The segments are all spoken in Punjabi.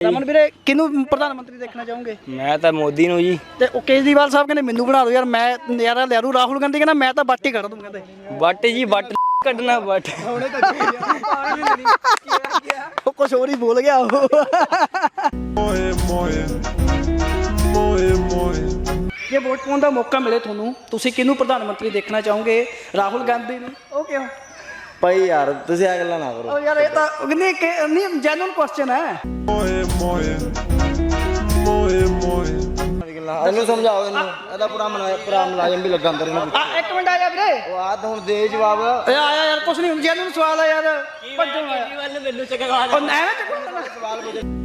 ਰਮਨ ਵੀਰੇ ਕਿਹਨੂੰ ਪ੍ਰਧਾਨ ਮੰਤਰੀ ਦੇਖਣਾ ਚਾਹੋਗੇ? ਮੈਂ ਤਾਂ ਮੋਦੀ ਨੂੰ ਜੀ। ਤੇ ਉਹ ਕੇਜਰੀਵਾਲ ਸਾਹਿਬ ਕਹਿੰਦੇ ਮੈਨੂੰ ਬਣਾ ਦਿਓ ਯਾਰ ਮੈਂ ਨਜ਼ਾਰਾ ਲੈ ਰੂ ਰਾਹੁਲ ਗਾਂਧੀ ਕਹਿੰਦਾ ਮੈਂ ਤਾਂ ਬੱਟ ਹੀ ਕੱਢ ਦੂੰ ਕਹਿੰਦੇ। ਵੱਟ ਜੀ ਵੱਟ ਕੱਢਣਾ ਵੱਟ। ਉਹ ਕੁਝ ਹੋਰ ਹੀ ਬੋਲ ਗਿਆ ਉਹ। Moje, moje, moje, moje. ਜੇ ਵੋਟ ਪਾਉਣ ਦਾ ਮੌਕਾ ਮਿਲੇ ਤੁਹਾਨੂੰ ਤੁਸੀਂ ਕਿਹਨੂੰ ਪ੍ਰਧਾਨ ਮੰਤਰੀ ਦੇਖਣਾ ਚਾਹੋਗੇ? ਰਾਹੁਲ ਗਾਂਧੀ ਨੂੰ। ਉਹ ਕਿਉਂ? ਭਾਈ ਯਾਰ ਤੁਸੀਂ ਆ ਗੱਲਾਂ ਨਾ ਕਰੋ। ਉਹ ਯਾਰ ਇਹ ਤਾਂ ਨਹੀਂ ਕਿ- ਨਹੀਂ ਜੈਨੂਨ ਕੁਐਸਚਨ ਹੈ. ਇਹਨੂੰ ਸਮਝਾਓ ਇਹਨੂੰ। ਇਹਦਾ ਪੂਰਾ ਮਨਾ ਪੂਰਾ ਮੁਲਾਜ਼ਮ ਵੀ ਲੱਗਾ ਅੰਦਰ ਇਹਨੂੰ ਆ ਇੱਕ ਮਿੰਟ ਆ ਜਾ ਵੀਰੇ। ਉਹ ਆ ਤਾਂ ਹੁਣ ਦੇ ਜਵਾਬ। ਓਏ ਆਇਆ ਯਾਰ ਕੁਛ ਨਹੀਂ ਜੈਨੂਨ ਸਵਾਲ ਆ ਯਾਰ। ਭੱਜਣ ਆਇਆ ਮੈਨੂੰ ਚੱਕਵਾ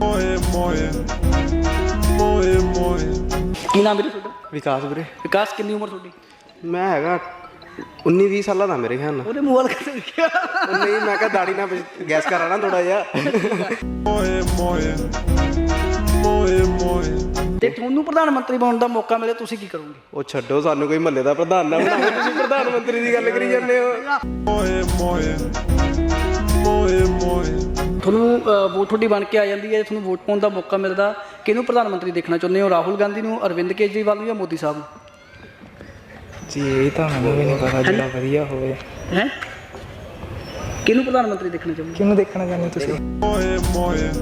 ਉਹ ਐਵੇਂ moje. ਕੀ ਨਾਮ ਵੀਰੇ ਤੁਹਾਡਾ? ਵਿਕਾਸ ਵੀਰੇ। ਵਿਕਾਸ ਕਿੰਨੀ ਉਮਰ ਤੁਹਾਡੀ? ਮੈਂ ਹੈਗਾ 19 20 ਸਾਲਾਂ ਦਾ ਮੇਰੇ ਖਿਆਲ ਨਾਲ। ਉਹਦੇ ਮੂੰਹ ਵੱਲ ਗਿਆ ਉਹ ਨਹੀਂ ਮੈਂ ਕਿਹਾ ਦਾੜੀ ਨਾਲ ਗੈਸ ਕਰਾਣਾ ਥੋੜਾ ਜਿਹਾ। Moje, moje, moje, moje. ਤੇ ਤੁਹਾਨੂੰ ਪ੍ਰਧਾਨ ਮੰਤਰੀ ਬਣਨ ਦਾ ਮੌਕਾ ਮਿਲੇ ਤੁਸੀਂ ਕੀ ਕਰੋਗੇ? ਉਹ ਛੱਡੋ ਸਾਨੂੰ ਕੋਈ ਮਹੱਲੇ ਦਾ ਪ੍ਰਧਾਨ ਨਾ ਬਣਾਓ ਤੁਸੀਂ ਪ੍ਰਧਾਨ ਮੰਤਰੀ ਦੀ ਗੱਲ ਕਰੀ ਜਾਂਦੇ ਹੋ। Moje, moje, moje, moje. ਤੁਹਾਨੂੰ ਵੋਟ ਤੁਹਾਡੀ ਬਣ ਕੇ ਆ ਜਾਂਦੀ ਹੈ ਤੁਹਾਨੂੰ ਵੋਟ ਪਾਉਣ ਦਾ ਮੌਕਾ ਮਿਲਦਾ ਕਿਹਨੂੰ ਪ੍ਰਧਾਨ ਮੰਤਰੀ ਦੇਖਣਾ ਚਾਹੁੰਦੇ ਹੋ? ਰਾਹੁਲ ਗਾਂਧੀ ਨੂੰ ਅਰਵਿੰਦ ਕੇਜਰੀਵਾਲ ਨੂੰ ਜਾਂ ਮੋਦੀ ਸਾਹਿਬ ਨੂੰ? ਜੀ ਇਹ ਤਾਂ ਮੈਨੂੰ ਵੀ ਨਹੀਂ ਪਤਾ ਜਿਹੜਾ ਵਧੀਆ ਹੋਵੇ। ਹੈ? ਕਿਹਨੂੰ ਪ੍ਰਧਾਨ ਮੰਤਰੀ ਦੇਖਣਾ ਚਾਹੁੰਦੇ ਕਿਹਨੂੰ ਦੇਖਣਾ ਚਾਹੁੰਦੇ ਤੁਸੀਂ? Moje, moje,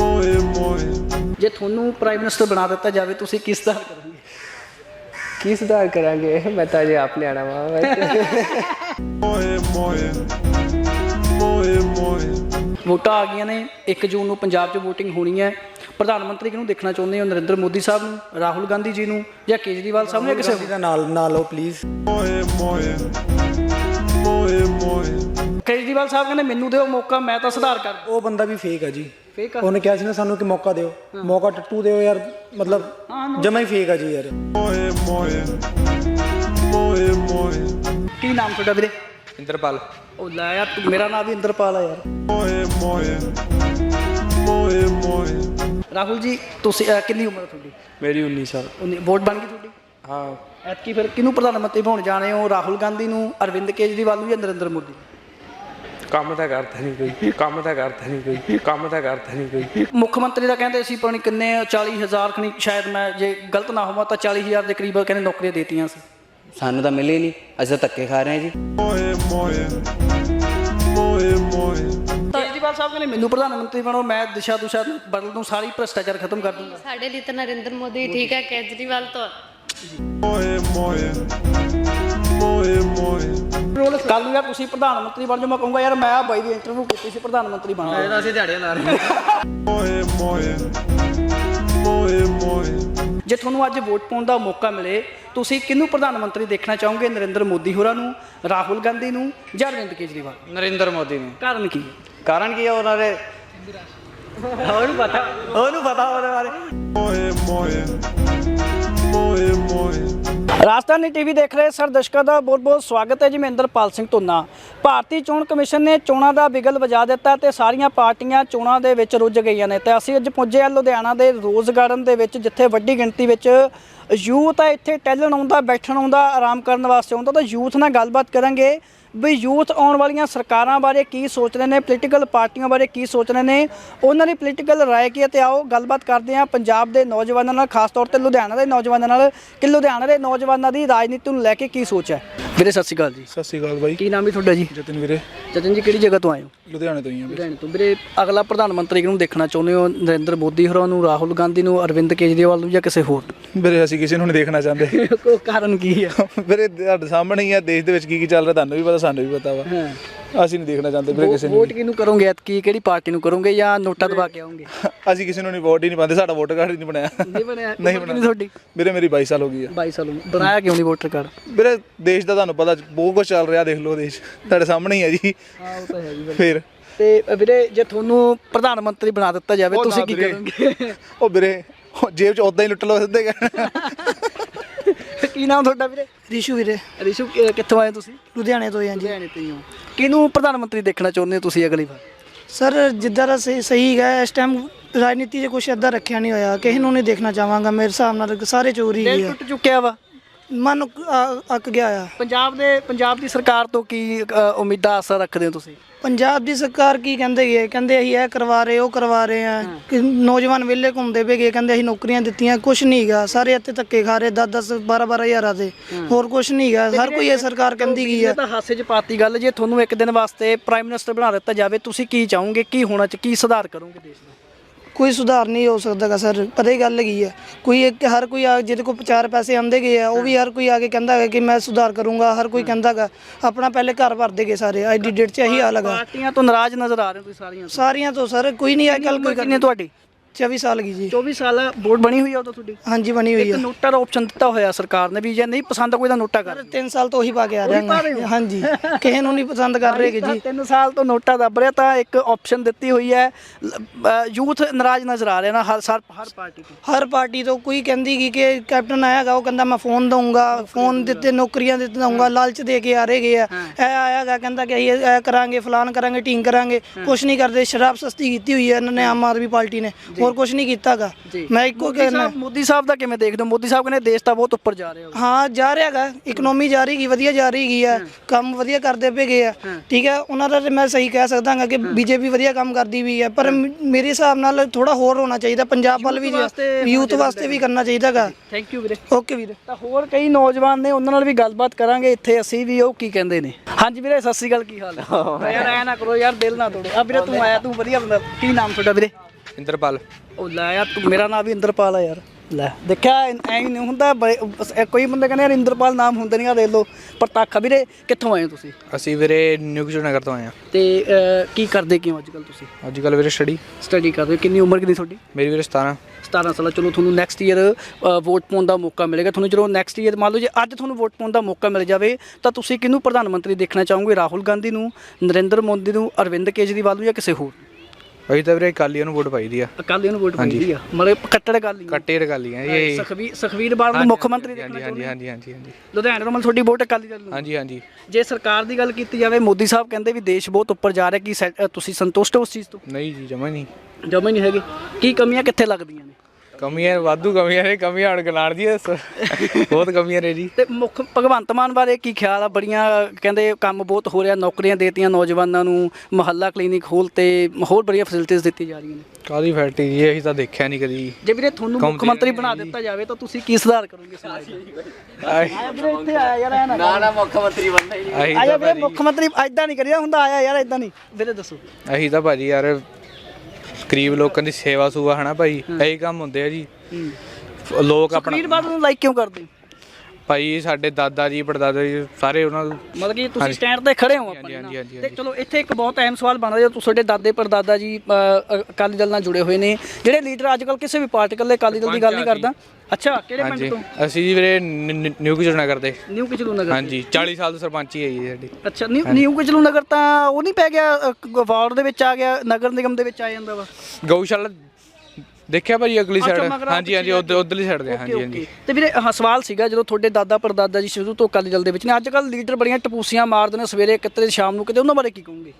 moje, moje. ਜੇ ਤੁਹਾਨੂੰ ਪ੍ਰਾਈਮ ਮਿਨਿਸਟਰ ਬਣਾ ਦਿੱਤਾ ਜਾਵੇ ਤੁਸੀਂ ਕਿਸ ਤਰ੍ਹਾਂ ਕਰੋਗੇ? ਕੀ ਸੁਧਾਰ ਕਰਾਂਗੇ? ਮੈਂ ਤਾਂ ਜੇ ਆਪ ਲਿਆਣਾ ਵਾ। Moje, moje, moje, moje. ਵੋਟਾਂ ਆ ਗਈਆਂ ਨੇ। 1 ਜੂਨ ਨੂੰ ਪੰਜਾਬ 'ਚ VOTING ਹੋਣੀ ਹੈ। ਪ੍ਰਧਾਨ ਮੰਤਰੀ ਕਿਹਨੂੰ ਦੇਖਣਾ ਚਾਹੁੰਦੇ ਹੋ? ਨਰਿੰਦਰ ਮੋਦੀ ਸਾਹਿਬ ਨੂੰ ਰਾਹੁਲ ਗਾਂਧੀ ਜੀ ਨੂੰ ਜਾਂ ਕੇਜਰੀਵਾਲ ਸਾਹਿਬ ਨੂੰ ਜਾਂ ਕਿਸੇ ਦਾ ਨਾਲ ਨਾਲ ਲਓ please Moje, moje, moje, moje. Kejriwal ਸਾਹਿਬ ਕਹਿੰਦੇ ਮੈਨੂੰ ਦਿਓ ਮੌਕਾ ਮੈਂ ਤਾਂ ਸੁਧਾਰ ਕਰ ਉਹ ਬੰਦਾ ਵੀ ਫੇਕ ਆ ਜੀ। ਫੇਕ ਆ? ਉਹਨੇ ਕਿਹਾ ਸੀ ਨਾ ਸਾਨੂੰ ਕਿ ਮੌਕਾ ਦਿਓ। ਮੌਕਾ ਟੱਟੂ ਦਿਓ ਯਾਰ ਮਤਲਬ ਜਮਾ ਹੀ ਫੇਕ ਆ ਜੀ ਯਾਰ। Moje, moje, moje, moje. ਕੀ ਨਾਮ ਤੁਹਾਡਾ ਵੀਰੇ? ਇੰਦਰਪਾਲ। ਉਹ ਲੈ ਯਾਰ ਤੂੰ ਮੇਰਾ ਨਾਮ ਵੀ ਇੰਦਰਪਾਲ ਆ ਯਾਰ। Moje, moje, moje, moje. Rahul ji ਤੁਸੀਂ ਅਹ, ਕਿੰਨੀ ਉਮਰ ਤੁਹਾਡੀ? ਮੇਰੀ 19 ਸਾਲ। ਉਨੀ ਵੋਟ ਬਣ ਗਈ ਤੁਹਾਡੀ? ਹਾਂ। ਐਤਕੀ ਫਿਰ ਕਿਹਨੂੰ ਪ੍ਰਧਾਨ ਮੰਤਰੀ ਬਣਾਉਣ ਜਾਣੇ ਹੋ? ਰਾਹੁਲ ਗਾਂਧੀ ਨੂੰ ਅਰਵਿੰਦ ਕੇਜਰੀਵਾਲ ਨੂੰ ਜਾਂ ਨਰਿੰਦਰ ਮੋਦੀ ਕੰਮ ਤਾਂ ਕਰਦਾ ਨਹੀਂ ਕੋਈ ਕੰਮ ਤਾਂ ਕਰਦਾ ਨਹੀਂ ਕੋਈ ਕੰਮ ਤਾਂ ਕਰਦਾ ਨਹੀਂ ਕੋਈ। ਮੁੱਖ ਮੰਤਰੀ ਦਾ ਕਹਿੰਦੇ ਸੀ ਪਤਾ ਨਹੀਂ ਕਿੰਨੇ 40000 ਖਣੀ ਸ਼ਾਇਦ ਮੈਂ ਜੇ ਗਲਤ ਨਾ ਹੋਵਾਂ ਤਾਂ 40000 ਦੇ ਕਰੀਬ ਕਹਿੰਦੇ ਨੌਕਰੀਆਂ ਦੇਤੀਆਂ ਸੀ। ਸਾਨੂੰ ਤਾਂ ਮਿਲੇ ਨਹੀਂ ਅਸੀਂ ਤਾਂ ਧੱਕੇ ਖਾ ਰਹੇ ਹਾਂ ਜੀ. ਕੇਜਰੀਵਾਲ ਸਾਹਿਬ ਕਹਿੰਦੇ ਮੈਨੂੰ ਪ੍ਰਧਾਨ ਮੰਤਰੀ ਬਣਾਓ ਮੈਂ ਦਿਸ਼ਾ ਦੁਸ਼ਾ ਬਦਲ ਦੂੰ ਸਾਰੀ ਭ੍ਰਸ਼ਟਾਚਾਰ ਖਤਮ ਕਰ ਦੂੰਗਾ ਸਾਡੇ ਲਈ ਤਾਂ ਨਰਿੰਦਰ ਮੋਦੀ ਠੀਕ ਹੈ ਕੇਜਰੀਵਾਲ ਤੋਂ. ਕੱਲ ਨੂੰ ਯਾਰ ਤੁਸੀਂ ਪ੍ਰਧਾਨ ਮੰਤਰੀ ਬਣ ਜਾਓ ਮੈਂ ਕਹੂੰਗਾ ਯਾਰ ਮੈਂ ਆ ਬਾਈ ਦੀ ਇੰਟਰਵਿਊ ਕੀਤੀ ਸੀ ਪ੍ਰਧਾਨ ਮੰਤਰੀ ਬਣਨਾ ਤਾਂ ਅਸੀਂ ਦਿਹਾੜੀਆਂ ਲਾ ਰਹੇ moje. ਜੇ ਤੁਹਾਨੂੰ ਅੱਜ ਵੋਟ ਪਾਉਣ ਦਾ ਮੌਕਾ ਮਿਲੇ ਤੁਸੀਂ ਕਿਹਨੂੰ ਪ੍ਰਧਾਨ ਮੰਤਰੀ ਦੇਖਣਾ ਚਾਹੋਗੇ? ਨਰਿੰਦਰ ਮੋਦੀ ਹੋਰਾਂ ਨੂੰ ਰਾਹੁਲ ਗਾਂਧੀ ਨੂੰ ਜਾਂ ਅਰਵਿੰਦ ਕੇਜਰੀਵਾਲ? ਨਰਿੰਦਰ ਮੋਦੀ ਨੂੰ। ਕਾਰਨ ਕੀ ਹੈ? ਕਾਰਨ ਕੀ ਹੈ ਉਹਨਾਂ ਦੇ? ਉਹਨੂੰ ਪਤਾ। ਉਹਨੂੰ ਪਤਾ ਉਹਦੇ ਬਾਰੇ। Moje, moje, moje, moje. Rajdhani TV ਦੇਖ ਰਹੇ ਸਰ ਦਰਸ਼ਕਾਂ ਦਾ ਬਹੁਤ-ਬਹੁਤ ਸਵਾਗਤ ਹੈ ਜੀ ਮੈਂ ਇੰਦਰਪਾਲ ਸਿੰਘ ਧੁੰਨਾ। ਭਾਰਤੀ ਚੋਣ ਕਮਿਸ਼ਨ ਨੇ ਚੋਣਾਂ ਦਾ ਬਿਗਲ ਵਜਾ ਦਿੱਤਾ ਤੇ ਸਾਰੀਆਂ ਪਾਰਟੀਆਂ ਚੋਣਾਂ ਦੇ ਵਿੱਚ ਰੁੱਝ ਗਈਆਂ ਨੇ ਤੇ ਅਸੀਂ ਅੱਜ ਪਹੁੰਚੇ ਹਾਂ ਲੁਧਿਆਣਾ ਦੇ ਰੋਜ਼ ਗਾਰਡਨ ਦੇ ਵਿੱਚ, ਜਿੱਥੇ ਵੱਡੀ ਗਿਣਤੀ ਵਿੱਚ ਯੂਥ ਆ ਇੱਥੇ ਟਹਿਲਣ ਆਉਂਦਾ, ਬੈਠਣ ਆਉਂਦਾ, ਆਰਾਮ ਕਰਨ ਵਾਸਤੇ ਆਉਂਦਾ। ਤਾਂ ਯੂਥ ਨਾਲ ਗੱਲਬਾਤ ਕਰਾਂਗੇ। ਵੀ ਯੂਥ ਆਉਣ ਵਾਲੀਆਂ ਸਰਕਾਰਾਂ ਬਾਰੇ ਕੀ ਸੋਚ ਰਹੇ ਨੇ ਪੋਲੀਟੀਕਲ ਪਾਰਟੀਆਂ ਬਾਰੇ ਕੀ ਸੋਚ ਰਹੇ ਨੇ ਉਹਨਾਂ ਦੀ ਪੋਲੀਟੀਕਲ ਰਾਏ ਕੀ ਹੈ ਤੇ ਆਓ ਗੱਲਬਾਤ ਕਰਦੇ ਹਾਂ ਪੰਜਾਬ ਦੇ ਨੌਜਵਾਨਾਂ ਨਾਲ ਖਾਸ ਤੌਰ ਤੇ ਲੁਧਿਆਣਾ ਦੇ ਨੌਜਵਾਨਾਂ ਨਾਲ ਕਿ ਲੁਧਿਆਣਾ ਦੇ ਨੌਜਵਾਨਾਂ ਦੀ ਰਾਜਨੀਤੀ ਨੂੰ ਲੈ ਕੇ ਕੀ ਸੋਚ ਹੈ। ਵੀਰੇ ਸਤਿ ਸ਼੍ਰੀ ਅਕਾਲ ਜੀ। ਸਤਿ ਸ਼੍ਰੀ ਅਕਾਲ ਬਾਈ। ਕੀ ਨਾਮ ਹੈ ਤੁਹਾਡਾ ਜੀ? ਜਤਨ ਵੀਰੇ। ਜਤਨ ਜੀ ਕਿਹੜੀ ਜਗ੍ਹਾ ਤੋਂ ਆਏ ਹੋ? ਲੁਧਿਆਣੇ ਤੋਂ ਹੀ ਆ ਲੁਧਿਆਣੇ ਤੋਂ। ਵੀਰੇ ਅਗਲਾ ਪ੍ਰਧਾਨ ਮੰਤਰੀ ਕਿਹਨੂੰ ਦੇਖਣਾ ਚਾਹੁੰਦੇ ਹੋ ਨਰਿੰਦਰ ਮੋਦੀ ਹੋਰਾਂ ਨੂੰ ਰਾਹੁਲ ਗਾਂਧੀ ਨੂੰ ਅਰਵਿੰਦ ਕੇਜਰੀਵਾਲ ਨੂੰ ਜਾਂ ਕਿਸੇ ਹੋਰ ਵੀਰੇ ਅਸੀਂ ਕਿਸੇ ਨੂੰ ਨਹੀਂ ਦੇਖਣਾ ਚਾਹੁੰਦੇ। ਕੋ ਕਾਰਨ ਕੀ ਹੈ? ਵੀਰੇ ਤੁਹਾਡੇ ਸਾਹਮਣੇ ਹੀ ਆ ਦੇਸ਼ ਦੇ ਵਿੱਚ ਕੀ ਕੀ ਚੱਲ ਰਿਹਾ ਤੁਹਾਨੂੰ ਵੀ ਪਤਾ ਸਾਨੂੰ ਵੀ ਪਤਾ ਵਾ। ਅਸੀਂ ਨਹੀਂ ਦੇਖਣਾ ਚਾਹੁੰਦੇ ਵੀਰੇ ਕਿਸੇ ਨੂੰ ਵੋਟ ਕਿਹਨੂੰ ਕਰੋਗੇ? ਐਤਕੀ ਕਿਹੜੀ ਪਾਰਟੀ ਨੂੰ ਕਰੋਗੇ ਜਾਂ ਨੋਟਾ ਦਬਾ ਕੇ ਆਉਂਗੇ ਅਸੀਂ ਕਿਸੇ ਨੂੰ ਨਹੀਂ ਵੋਟ ਹੀ ਨਹੀਂ ਪਾਉਂਦੇ ਸਾਡਾ ਵੋਟਰ ਕਾਰਡ ਹੀ ਨਹੀਂ ਬਣਿਆ। ਨਹੀਂ ਬਣਿਆ। ਨਹੀਂ ਕਿੰਨੀ ਤੁਹਾਡੀ? ਵੀਰੇ ਮੇਰੀ 22 ਸਾਲ ਹੋ ਗਈ ਆ। 22 ਸਾਲ ਉਮਰ ਬਣਾਇਆ ਕਿਉਂ ਨਹੀਂ ਵੋਟਰ ਕਾਰਡ? ਵੀਰੇ ਦੇਸ਼ ਦਾ ਤੁਹਾਨੂੰ ਪਤਾ ਬਹੁਤ ਕੁਝ ਚੱਲ ਰਿਹਾ ਦੇਖ ਲਓ ਦੇਸ਼। ਤੁਹਾਡੇ ਸਾਹਮਣੇ ਹੀ ਆ ਜੀ। ਹਾਂ ਉਹ ਤਾਂ ਹੈ ਜੀ ਫਿਰ। ਤੇ ਵੀਰੇ ਜੇ ਤੁਹਾਨੂੰ ਪ੍ਰਧਾਨ ਮੰਤਰੀ ਬਣਾ ਦਿੱਤਾ ਜਾਵੇ ਤੁਸੀਂ ਕੀ। ਕਰੋਗੇ? ਉਹ ਵੀਰੇ ਜੇਬ 'ਚ ਉਦਾਂ ਹੀ ਲੁੱਟ ਲਓ ਸਿੱਧੇ ਕੀ ਨਾਮ ਤੁਹਾਡਾ ਵੀਰੇ? ਰਿਸ਼ੂ ਵੀਰੇ। ਰਿਸ਼ੂ ਕਿ- ਕਿੱਥੋਂ ਆਏ ਤੁਸੀਂ? ਲੁਧਿਆਣੇ ਤੋਂ ਹੀ ਹਾਂ ਜੀ। ਲੁਧਿਆਣੇ ਤੋਂ ਹੀ ਹੋ। ਕਿਹਨੂੰ ਪ੍ਰਧਾਨ ਮੰਤਰੀ ਦੇਖਣਾ ਚਾਹੁੰਦੇ ਹੋ ਤੁਸੀਂ ਅਗਲੀ ਵਾਰ? ਸਰ ਜਿੱਦਾਂ ਦਾ ਸਹੀ ਸਹੀ ਹੈ ਇਸ ਟਾਈਮ ਰਾਜਨੀਤੀ 'ਚ ਕੁਝ ਏਦਾਂ ਰੱਖਿਆ ਨਹੀਂ ਹੋਇਆ। ਕਿਸੇ ਨੂੰ ਨਹੀਂ ਦੇਖਣਾ ਚਾਹਾਂਗਾ ਮੇਰੇ ਹਿਸਾਬ ਨਾਲ ਸਾਰੇ ਚੋਰੀ ਹੀ ਦਿਲ ਆ ਟੁੱਟ ਚੁੱਕਿਆ ਵਾ। ਮਨ ਅੱਕ ਗਿਆ ਆ। ਪੰਜਾਬ ਦੇ ਪੰਜਾਬ ਦੀ ਸਰਕਾਰ ਤੋਂ ਕੀ ਅ, ਉਮੀਦਾਂ ਆਸਾਂ ਰੱਖਦੇ ਹੋ ਤੁਸੀਂ? ਪੰਜਾਬ ਦੀ ਸਰਕਾਰ ਕੀ ਕਹਿੰਦੇ ਗਏ ਕਹਿੰਦੇ ਅਸੀਂ ਇਹ ਕਰਵਾ ਰਹੇ ਉਹ ਕਰਵਾ ਰਹੇ ਆ। ਕਿ ਨੌਜਵਾਨ ਵਿਹਲੇ ਘੁੰਮਦੇ ਪਏ ਕਹਿੰਦੇ ਅਸੀਂ ਨੌਕਰੀਆਂ ਦਿੱਤੀਆਂ ਕੁਝ ਨਹੀਂਗਾ ਸਾਰੇ ਇੱਥੇ ਧੱਕੇ ਖਾ ਰਹੇ 10 10 12 12 ਹਜ਼ਾਰਾਂ ਦੇ। ਹੋਰ ਕੁਝ ਨਹੀਂਗਾ ਹਰ ਕੋਈ ਇਹ ਸਰਕਾਰ ਕਹਿੰਦੀ ਗਈ ਇਹ ਆ ਤਾਂ ਹਾਸੇ 'ਚ ਪਾਤੀ ਗੱਲ ਜੇ ਤੁਹਾਨੂੰ ਇੱਕ ਦਿਨ ਵਾਸਤੇ ਪ੍ਰਾਈਮ ਮਿਨਿਸਟਰ ਬਣਾ ਦਿੱਤਾ ਜਾਵੇ ਤੁਸੀਂ ਕੀ ਚਾਹੋਗੇ? ਕੀ ਹੋਣਾ ਚ ਕੀ ਸੁਧਾਰ ਕਰੋਗੇ ਦੇਸ਼ ਦਾ? ਕੋਈ ਸੁਧਾਰ ਨਹੀਂ ਹੋ ਸਕਦਾਗਾ ਸਰ ਪਤਾ ਹੀ ਗੱਲ ਕੀ ਹੈ ਕੋਈ ਇੱਕ ਹਰ ਕੋਈ ਆ ਜਿਹਦੇ ਕੋਲ ਚਾਰ ਪੈਸੇ ਆਂਦੇ ਗਏ ਆ ਉਹ ਵੀ ਹਰ ਕੋਈ ਆ ਕੇ ਕਹਿੰਦਾ ਹੈ ਕਿ ਮੈਂ ਸੁਧਾਰ ਕਰੂੰਗਾ ਹਰ ਕੋਈ ਕਹਿੰਦਾਗਾ ਆਪਣਾ ਪਹਿਲੇ ਘਰ ਭਰਦੇ ਗਏ ਸਾਰੇ ਅੱਜ ਦੀ ਡੇਟ 'ਚ ਇਹੀ ਹਾਲ ਹੈਗਾ। ਪਾਰਟੀਆਂ ਤੋਂ ਨਾਰਾਜ਼ ਨਜ਼ਰ ਆ ਰਹੇ ਹੋ ਤੁਸੀਂ ਸਾਰੀਆਂ ਸਾਰੀਆਂ ਤੋਂ ਸਰ ਕੋਈ ਨਹੀਂ ਅੱਜ ਕੱਲ ਕੋਈ ਕਿੰਨੇ ਤੁਹਾਡੀ? 24 ਸਾਲ ਕੀ ਜੀ। 24 ਸਾਲ ਵੋਟ ਬਣੀ ਹੋਈ ਆ ਉਹ ਤੁਹਾਡੀ? ਹਾਂਜੀ ਬਣੀ ਹੋਈ ਇੱਕ ਹੈ ਨੋਟਾ ਦਾ ਆਪਸ਼ਨ ਦਿੱਤਾ ਹੋਇਆ ਸਰਕਾਰ ਨੇ ਵੀ ਜੇ ਨਹੀਂ ਪਸੰਦ ਕੋਈ ਤਾਂ ਨੋਟਾ ਕਰ ਦਿਓ। 3 ਸਾਲ ਤੋਂ ਉਹੀ ਪਾ ਕੇ ਆ ਰਿਹਾ ਹਾਂਜੀ। ਕਿਸੇ ਨੂੰ ਨਹੀਂ ਪਸੰਦ ਕਰ ਰਹੇ ਜੀ। ਤਿੰਨ ਸਾਲ ਤੋਂ ਨੋਟਾ ਦੱਬ ਰਿਹਾ ਤਾਂ ਇੱਕ ਆਪਸ਼ਨ ਦਿੱਤੀ ਹੋਈ ਹੈ। ਯੂਥ ਨਾਰਾਜ਼ ਨਜ਼ਰ ਆ ਰਿਹਾ ਨਾ ਹਰ ਸਾਰ ਹਰ ਪਾਰਟੀ ਤੋਂ। ਹਰ ਪਾਰਟੀ ਤੋਂ ਕੋਈ ਕਹਿੰਦੀ ਕਿ ਕਿ ਕੈਪਟਨ ਆਇਆਗਾ ਉਹ ਕਹਿੰਦਾ ਮੈਂ ਫੋਨ ਦਊਂਗਾ ਫੋਨ ਦਿੱਤੇ ਨੌਕਰੀਆਂ ਦਿੱਤੇ ਦਊਂਗਾ ਲਾਲਚ ਦੇ ਕੇ ਆ ਰਹੇ ਗਏ ਆ। ਇਹ ਆਇਆਗਾ ਕਹਿੰਦਾ ਕਿ ਅਸੀਂ ਇਹ ਇਹ ਕਰਾਂਗੇ ਫਲਾਨ ਕਰਾਂਗੇ ਢੀਂਗ ਕਰਾਂਗੇ। ਕੁਝ ਨਹੀਂ ਕਰਦੇ ਸ਼ਰਾਬ ਸਸਤੀ ਕੀਤੀ ਹੋਈ ਹੈ ਇਹਨਾਂ ਨੇ ਆਮ ਆਦਮੀ ਪਾਰਟੀ ਨੇ। ਹੋਰ ਕੁਝ ਨਹੀਂ ਕੀਤਾਗਾ। ਮੈਂ ਇੱਕੋ ਕਹਿਣਾ। ਮੋਦੀ ਸਾਹਿਬ ਦਾ ਕਿਵੇਂ ਦੇਖਦੇ ਹੋ? ਮੋਦੀ ਸਾਹਿਬ ਕਹਿੰਦੇ ਦੇਸ਼ ਤਾਂ ਬਹੁਤ ਉੱਪਰ ਜਾ ਰਿਹਾ ਹਾਂ ਜਾ ਰਿਹਾ ਹੈਗਾ ਇਕਨੋਮੀ ਜਾ ਰਹੀ ਗਈ ਵਧੀਆ ਜਾ ਰਹੀ ਗਈ ਆ ਕੰਮ ਵਧੀਆ ਕਰਦੇ ਪਏ ਗਏ ਆ। ਠੀਕ ਹੈ ਉਹਨਾਂ ਦਾ ਤੇ ਮੈਂ ਸਹੀ ਕਹਿ ਸਕਦਾ ਹਾਂ ਕਿ ਬੀਜੇਪੀ ਵਧੀਆ ਕੰਮ ਕਰਦੀ ਵੀ ਹੈ ਪਰ ਮੇਰੇ ਹਿਸਾਬ ਨਾਲ ਥੋੜਾ ਹੋਰ ਹੋਣਾ ਚਾਹੀਦਾ ਪੰਜਾਬ ਵੱਲ ਵੀ ਯੂਥ ਵਾਸਤੇ ਵੀ ਕਰਨਾ ਚਾਹੀਦਾਗਾ। ਥੈਂਕ ਯੂ ਵੀਰੇ। ਓਕੇ ਵੀਰੇ। ਤਾਂ ਹੋਰ ਕਈ ਨੌਜਵਾਨ ਨੇ ਉਹਨਾਂ ਨਾਲ ਵੀ ਗੱਲਬਾਤ ਕਰਾਂਗੇ ਇੱਥੇ ਅਸੀਂ ਵੀ ਉਹ ਕੀ ਕਹਿੰਦੇ ਨੇ। ਹਾਂਜੀ ਵੀਰੇ ਸਤਿ ਸ੍ਰੀ ਅਕਾਲ ਕੀ ਹਾਲ ਹੈ। ਯਾਰ ਐ ਨਾ ਕਰੋ ਯਾਰ ਦਿਲ ਨਾ ਤੋੜੋ। ਆ ਵੀਰੇ ਤੂੰ ਆਇਆ ਤੂੰ ਵਧੀਆ ਬੰਦਾ। ਕੀ ਨਾਮ ਤੁਹਾਡਾ ਵੀਰੇ? ਇੰਦਰਪਾਲ। ਉਹ ਲੈ ਯਾਰ ਤੂੰ ਮੇਰਾ ਨਾਮ ਵੀ ਇੰਦਰਪਾਲ ਆ ਯਾਰ। ਲੈ ਦੇਖਿਆ ਐ ਨਹੀਂ ਹੁੰਦਾ ਬੜੇ- ਬਸ ਇਹ ਕੋਈ ਬੰਦੇ ਕਹਿੰਦੇ ਯਾਰ ਇੰਦਰਪਾਲ ਨਾਮ ਹੁੰਦੇ ਨਹੀਂ ਆ ਦੇਖ ਲਓ। ਪ੍ਰਤਾਖਾ ਵੀਰੇ ਕਿੱਥੋਂ ਆਏ ਹੋ ਤੁਸੀਂ? ਅਸੀਂ ਵੀਰੇ ਨਿਊ ਨਗਰ ਤੋਂ ਆਏ ਆ ਤੇ ਅਹ, ਕੀ ਕਰਦੇ ਕਿਉਂ ਅੱਜ ਕੱਲ ਤੁਸੀਂ? ਅੱਜ ਕੱਲ ਵੀਰੇ ਸਟੱਡੀ ਸਟੱਡੀ ਕਰਦੇ ਹੋ। ਕਿੰਨੀ ਉਮਰ ਕਿੰਨੀ ਤੁਹਾਡੀ? ਮੇਰੀ ਵੀਰੇ 17 17 ਸਾਲ ਚਲੋ ਤੁਹਾਨੂੰ ਨੈਕਸਟ ਈਅਰ ਵੋਟ ਪਾਉਣ ਦਾ ਮੌਕਾ ਮਿਲੇਗਾ। ਤੁਹਾਨੂੰ ਜਦੋਂ ਨੈਕਸਟ ਈਅਰ ਮੰਨ ਲਓ ਜੇ ਅੱਜ ਤੁਹਾਨੂੰ ਵੋਟ ਪਾਉਣ ਦਾ ਮੌਕਾ ਮਿਲ ਜਾਵੇ ਤਾਂ ਤੁਸੀਂ ਕਿਹਨੂੰ ਪ੍ਰਧਾਨ ਮੰਤਰੀ ਦੇਖਣਾ ਚਾਹੋਗੇ? ਰਾਹੁਲ ਗਾਂਧੀ ਨੂੰ ਨਰਿੰਦਰ ਮੋਦੀ ਨੂੰ ਅਰਵਿੰਦ ਕੇਜਰੀਵਾਲ ਨੂੰ ਜਾਂ ਕਿਸੇ ਹੋਰ ਅਸੀਂ ਤਾਂ ਵੀਰੇ ਕਾਲੀਆਂ ਨੂੰ ਵੋਟ ਪਾਈ ਦੀ ਆ। ਅਕਾਲੀ ਨੂੰ ਵੋਟ ਪਾਉਂਦੀ ਆ। ਮਤਲਬ ਕੱਟੜ ਅਕਾਲੀ ਕੱਟੇ ਰਕਾਲੀਆਂ ਇਹ ਸੁਖਵੀਰ ਸੁਖਵੀਰ ਬਾਦਲ ਨੂੰ ਮੁੱਖ ਮੰਤਰੀ ਦੇਖਣਾ ਹਾਂਜੀ ਹਾਂਜੀ ਹਾਂਜੀ ਹਾਂਜੀ। ਹਾਂਜੀ ਲੁਧਿਆਣੇ ਤੋਂ ਮਤਲਬ ਤੁਹਾਡੀ ਵੋਟ ਅਕਾਲੀ ਦਲ ਨੂੰ। ਹਾਂਜੀ ਹਾਂਜੀ। ਜੇ ਸਰਕਾਰ ਦੀ ਗੱਲ ਕੀਤੀ ਜਾਵੇ ਮੋਦੀ ਸਾਹਿਬ ਕਹਿੰਦੇ ਵੀ ਦੇਸ਼ ਬਹੁਤ ਉੱਪਰ ਜਾ ਰਿਹਾ ਕੀ ਸੈ- ਅ, ਤੁਸੀਂ ਸੰਤੁਸ਼ਟ ਹੋ ਉਸ ਚੀਜ਼ ਤੋਂ? ਨਹੀਂ ਜੀ ਜਮਾ ਨਹੀਂ। ਜਮੇ ਨਹੀਂ ਹੈਗੇ। ਕੀ ਕਮੀਆਂ ਕਿੱਥੇ ਲੱਗਦੀਆਂ ਨੇ? ਕਮੀਆਂ ਵਾਧੂ ਕਮੀਆਂ ਨੇ ਕਮੀਆਂ ਹਣ ਗਲਾਣ ਦੀ ਬਹੁਤ ਕਮੀਆਂ ਨੇ ਜੀ। ਤੇ ਮੁੱਖ ਭਗਵੰਤ ਮਾਨ ਬਾਰੇ ਕੀ ਖਿਆਲ ਆ? ਬੜੀਆਂ ਕਹਿੰਦੇ ਕੰਮ ਬਹੁਤ ਹੋ ਰਿਹਾ ਨੌਕਰੀਆਂ ਦੇਤੀਆਂ ਨੌਜਵਾਨਾਂ ਨੂੰ ਮੁਹੱਲਾ ਕਲੀਨਿਕ ਖੋਲ ਤੇ ਹੋਰ ਬੜੀਆਂ ਫੈਸਿਲਿਟੀਆਂ ਦਿੱਤੀ ਜਾ ਰਹੀਆਂ ਨੇ। ਕਾਦੀ ਫੈਕਟਰੀ ਜੀ ਅਸੀਂ ਤਾਂ ਦੇਖਿਆ ਨਹੀਂ ਕਦੀ। ਜੇ ਵੀਰੇ ਤੁਹਾਨੂੰ ਮੁੱਖ ਮੰਤਰੀ ਬਣਾ ਦਿੱਤਾ ਜਾਵੇ ਤਾਂ ਤੁਸੀਂ ਕੀ ਸੁਧਾਰ ਕਰੋਗੇ ਸਮਾਜ ਦਾ ਆਇਆ ਵੀਰੇ ਇੱਥੇ ਆਇਆ ਯਾਰ ਐ ਨਾ। ਨਾ ਨਾ ਮੁੱਖ ਮੰਤਰੀ ਬਣਨਾ ਹੀ ਅਸੀਂ ਆਇਆ ਤਾਂ ਵੀਰੇ ਮੁੱਖ ਮੰਤਰੀ ਐਦਾਂ ਨਹੀਂ ਕਰੀਦਾ ਹੁੰਦਾ ਆਇਆ ਯਾਰ ਐਦਾਂ ਨਹੀਂ। ਵੀਰੇ ਦੱਸੋ। ਅਸੀਂ ਤਾਂ ਭਾਜੀ ਯਾਰ ਗਰੀਬ ਲੋਕਾਂ ਦੀ ਸੇਵਾ ਸੂਵਾ ਹਨਾ ਭਾਈ? ਇਹੀ ਕੰਮ ਹੁੰਦੇ ਆ ਜੀ। ਲੋਕ ਆਪਣਾ ਸੁਖਬੀਰ ਬਾਦਲ ਨੂੰ ਲਾਈਕ ਕਿਉਂ ਕਰਦੇ ਹੋ? ਭਾਈ ਸਾਡੇ ਦਾਦਾ ਜੀ ਪੜਦਾਦਾ ਜੀ ਸਾਰੇ ਉਹਨਾਂ ਨੂੰ ਮਤਲਬ ਕਿ ਤੁਸੀਂ ਸਟੈਂਡ ਤੇ ਖੜੇ ਹੋ ਆਪਣੇ ਹਾਂਜੀ, ਹਾਂਜੀ, ਨਾਲ। ਤੇ ਚਲੋ ਇੱਥੇ ਇੱਕ ਬਹੁਤ ਅਹਿਮ ਸਵਾਲ ਬਣ ਰਿਹਾ ਤੁਹਾਡੇ ਦਾਦੇ ਪੜਦਾਦਾ ਜੀ ਅ, ਅ, ਅਕਾਲੀ ਦਲ ਨਾਲ ਜੁੜੇ ਹੋਏ ਨੇ। ਜਿਹੜੇ ਲੀਡਰ ਅੱਜ ਕੱਲ ਕਿਸੇ ਵੀ ਪਾਰਟੀ ਕੱਲੇ ਅਕਾਲੀ ਦਲ ਦੀ ਗੱਲ ਨਹੀਂ ਕਰਦਾ। ਅੱਛਾ ਕਿਹੜੇ ਪਿੰਡ ਹਾਂਜੀ। ਤੋਂ? ਅਸੀਂ ਜੀ ਵੀਰੇ ਨਿਊ ਕਿਚਣਾ ਕਰਦੇ ਨਿਊ ਕਿਚਲੂ ਨਗਰ ਹਾਂਜੀ 40 ਸਾਲ ਤੋਂ ਸਰਪੰਚ ਹੀ ਜੀ ਸਾਡੀ। ਅੱਛਾ ਨਿਊ ਨਿਊ ਕਿਚਲੂ ਨਗਰ ਤਾਂ ਉਹ ਨਹੀਂ ਪੈ ਗਿਆ ਅ, ਵਾਰਡ ਦੇ ਵਿੱਚ ਆ ਗਿਆ ਨਗਰ ਨਿਗਮ ਦੇ ਵਿੱਚ ਆ ਜਾਂਦਾ ਵਾ। ਗਊਸ਼ਾਲਾ ਦੇਖਿਆ ਭਾਜੀ ਅਗਲੀ ਸਾਈਡ ਹਾਂਜੀ ਹਾਂਜੀ ਉਧਰ ਉਧਰਲੀ ਸਾਈਡ ਦੇ ਹਾਂਜੀ ਹਾਂਜੀ। ਤੇ ਵੀਰੇ ਹਾਂ ਸਵਾਲ ਸੀਗਾ ਜਦੋਂ ਤੁਹਾਡੇ ਦਾਦਾ ਪੜਦਾਦਾ ਜੀ ਸ਼ੁਰੂ ਤੋਂ ਅਕਾਲੀ ਦਲ ਦੇ ਵਿੱਚ ਨੇ ਅੱਜ ਕੱਲ ਲੀਡਰ ਬੜੀਆਂ ਟਪੂਸੀਆਂ ਮਾਰਦੇ ਨੇ ਸਵੇਰੇ ਕਿਤੇ ਸ਼ਾਮ ਨੂੰ ਕਿਤੇ ਉਹਨਾਂ ਬਾਰੇ ਕੀ ਕਹੋਗੇ?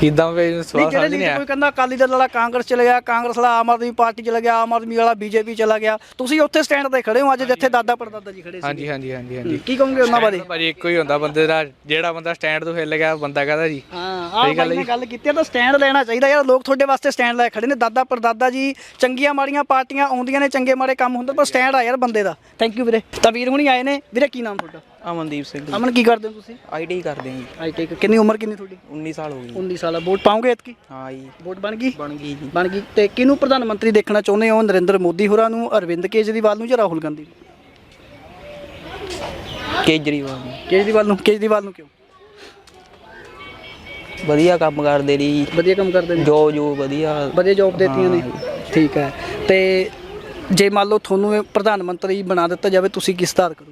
ਕਿਦਾਂ ਵੇ ਨਹੀਂ ਸਵਾਲ ਜਿਹੜੇ ਸਮਝ ਨਹੀਂ ਲੀਡਰ ਕੋਈ ਕਹਿੰਦਾ ਅਕਾਲੀ ਦਲ ਵਾਲਾ ਕਾਂਗਰਸ ਚਲਾ ਗਿਆ ਕਾਂਗਰਸ ਵਾਲਾ ਆਮ ਆਦਮੀ ਪਾਰਟੀ ਚਲਾ ਗਿਆ ਆਮ ਆਦਮੀ ਵਾਲਾ ਬੀਜੇਪੀ ਚਲਾ ਗਿਆ। ਤੁਸੀਂ ਉੱਥੇ ਸਟੈਂਡ ਤੇ ਖੜੇ ਹੋ ਅੱਜ ਜਿੱਥੇ ਦਾਦਾ ਪੜਦਾਦਾ ਜੀ ਖੜੇ ਸੀ ਹਾਂਜੀ ਹਾਂਜੀ ਹਾਂਜੀ ਹਾਂਜੀ। ਕੀ ਕਹੋਗੇ ਉਹਨਾਂ ਬਾਰੇ? ਭਾਜੀ ਇੱਕੋ ਹੀ ਹੁੰਦਾ ਬੰਦੇ ਦਾ ਜਿਹੜਾ ਬੰਦਾ ਸਟੈਂਡ ਤੋਂ ਹਿੱਲ ਗਿਆ ਬੰਦਾ ਕਹਦਾ ਜੀ। ਹਾਂ ਆਹ ਗੱਲ ਨੇ ਗੱਲ ਕੀਤੀ ਆ ਤਾਂ ਸਟੈਂਡ ਲੈਣਾ ਚਾਹੀਦਾ ਯਾਰ ਲੋਕ ਤੁਹਾਡੇ ਵਾਸਤੇ ਸਟੈਂਡ ਲੈ ਖੜੇ ਨੇ। ਦਾਦਾ ਪੜਦਾਦਾ ਜੀ ਚੰਗੀਆਂ ਮਾੜੀਆਂ ਪਾਰਟੀਆਂ ਆਉਂਦੀਆਂ ਨੇ ਚੰਗੇ ਮਾੜੇ ਕੰਮ ਹੁੰਦੇ ਪਰ ਸਟੈਂਡ ਆ ਯਾਰ ਬੰਦੇ ਦਾ। ਥੈਂਕ ਯੂ ਵੀਰੇ। ਤਾਂ ਵੀਰ ਹੁਣੀ ਆਏ ਨੇ। ਵੀਰੇ ਕੀ ਨਾਮ ਤੁਹਾਡਾ? ਅਮਨਦੀਪ ਸਿੰਘ ਅਮਨ ਕੀ ਕਰਦੇ ਹੋ ਤੁਸੀਂ? ਆਈਟੀ ਕਰਦੇ ਹਾਂ ਜੀ। ਆਈਟੀ ਕਿੰਨੀ ਉਮਰ ਕਿੰਨੀ ਤੁਹਾਡੀ? 19 ਸਾਲ ਹੋ ਗਏ 19 ਸਾਲ ਆ। ਵੋਟ ਪਾਉਂਗੇ ਇਤਕੀ ਹਾਂ ਜੀ। ਵੋਟ ਬਣ ਗਈ? ਬਣ ਗਈ ਜੀ। ਬਣ ਗਈ। ਤੇ ਕਿਹਨੂੰ ਪ੍ਰਧਾਨ ਮੰਤਰੀ ਦੇਖਣਾ ਚਾਹੁੰਦੇ ਹੋ? ਨਰਿੰਦਰ ਮੋਦੀ ਹੋਰਾਂ ਨੂੰ ਅਰਵਿੰਦ ਕੇਜਰੀਵਾਲ ਨੂੰ ਜਾਂ ਰਾਹੁਲ ਗਾਂਧੀ ਨੂੰ? ਕੇਜਰੀਵਾਲ ਨੂੰ। ਕੇਜਰੀਵਾਲ ਨੂੰ ਕੇਜਰੀਵਾਲ ਨੂੰ ਕਿਉਂ? ਵਧੀਆ ਕੰਮ ਕਰਦੇ ਲਈ ਵਧੀਆ ਕੰਮ ਕਰਦੇ ਨੇ? ਜੋ ਜੋ ਵਧੀਆ। ਵਧੀਆ ਜੌਬ ਦਿੱਤੀਆਂ ਨੇ। ਠੀਕ ਹੈ। ਤੇ ਜੇ ਮੰਨ ਲਓ ਤੁਹਾਨੂੰ ਇਹ ਪ੍ਰਧਾਨ ਮੰਤਰੀ ਬਣਾ ਦਿੱਤਾ ਜਾਵੇ ਤੁਸੀਂ ਕੀ ਸੁਧਾਰ ਕਰੋਗੇ?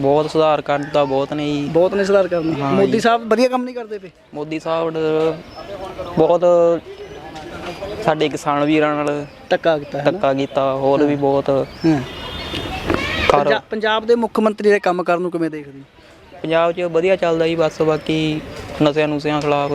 ਬਹੁਤ ਸੁਧਾਰ ਕਰਨ ਤਾਂ ਬਹੁਤ ਨੇ ਜੀ। ਬਹੁਤ ਨੇ ਸੁਧਾਰ ਕਰਨੇ। ਮੋਦੀ ਸਾਹਿਬ ਵਧੀਆ ਕੰਮ ਨਹੀਂ ਕਰਦੇ ਪਏ? ਮੋਦੀ ਸਾਹਿਬ ਬਹੁਤ ਸਾਡੇ ਕਿਸਾਨ ਵੀਰਾਂ ਨਾਲ ਧੱਕਾ ਕੀਤਾ ਹੈ ਧੱਕਾ ਕੀਤਾ ਹੋਰ ਵੀ ਬਹੁਤ ਹਾਂ। ਕਰ ਪੰਜਾਬ ਦੇ ਮੁੱਖ ਮੰਤਰੀ ਦੇ ਕੰਮ ਕਰਨ ਨੂੰ ਕਿਵੇਂ ਦੇਖਦੇ ਹੋ? ਪੰਜਾਬ 'ਚ ਵਧੀਆ ਚੱਲਦਾ ਜੀ ਬਸ ਬਾਕੀ ਨਸ਼ਿਆਂ ਨੁਸ਼ਿਆਂ ਖਿਲਾਫ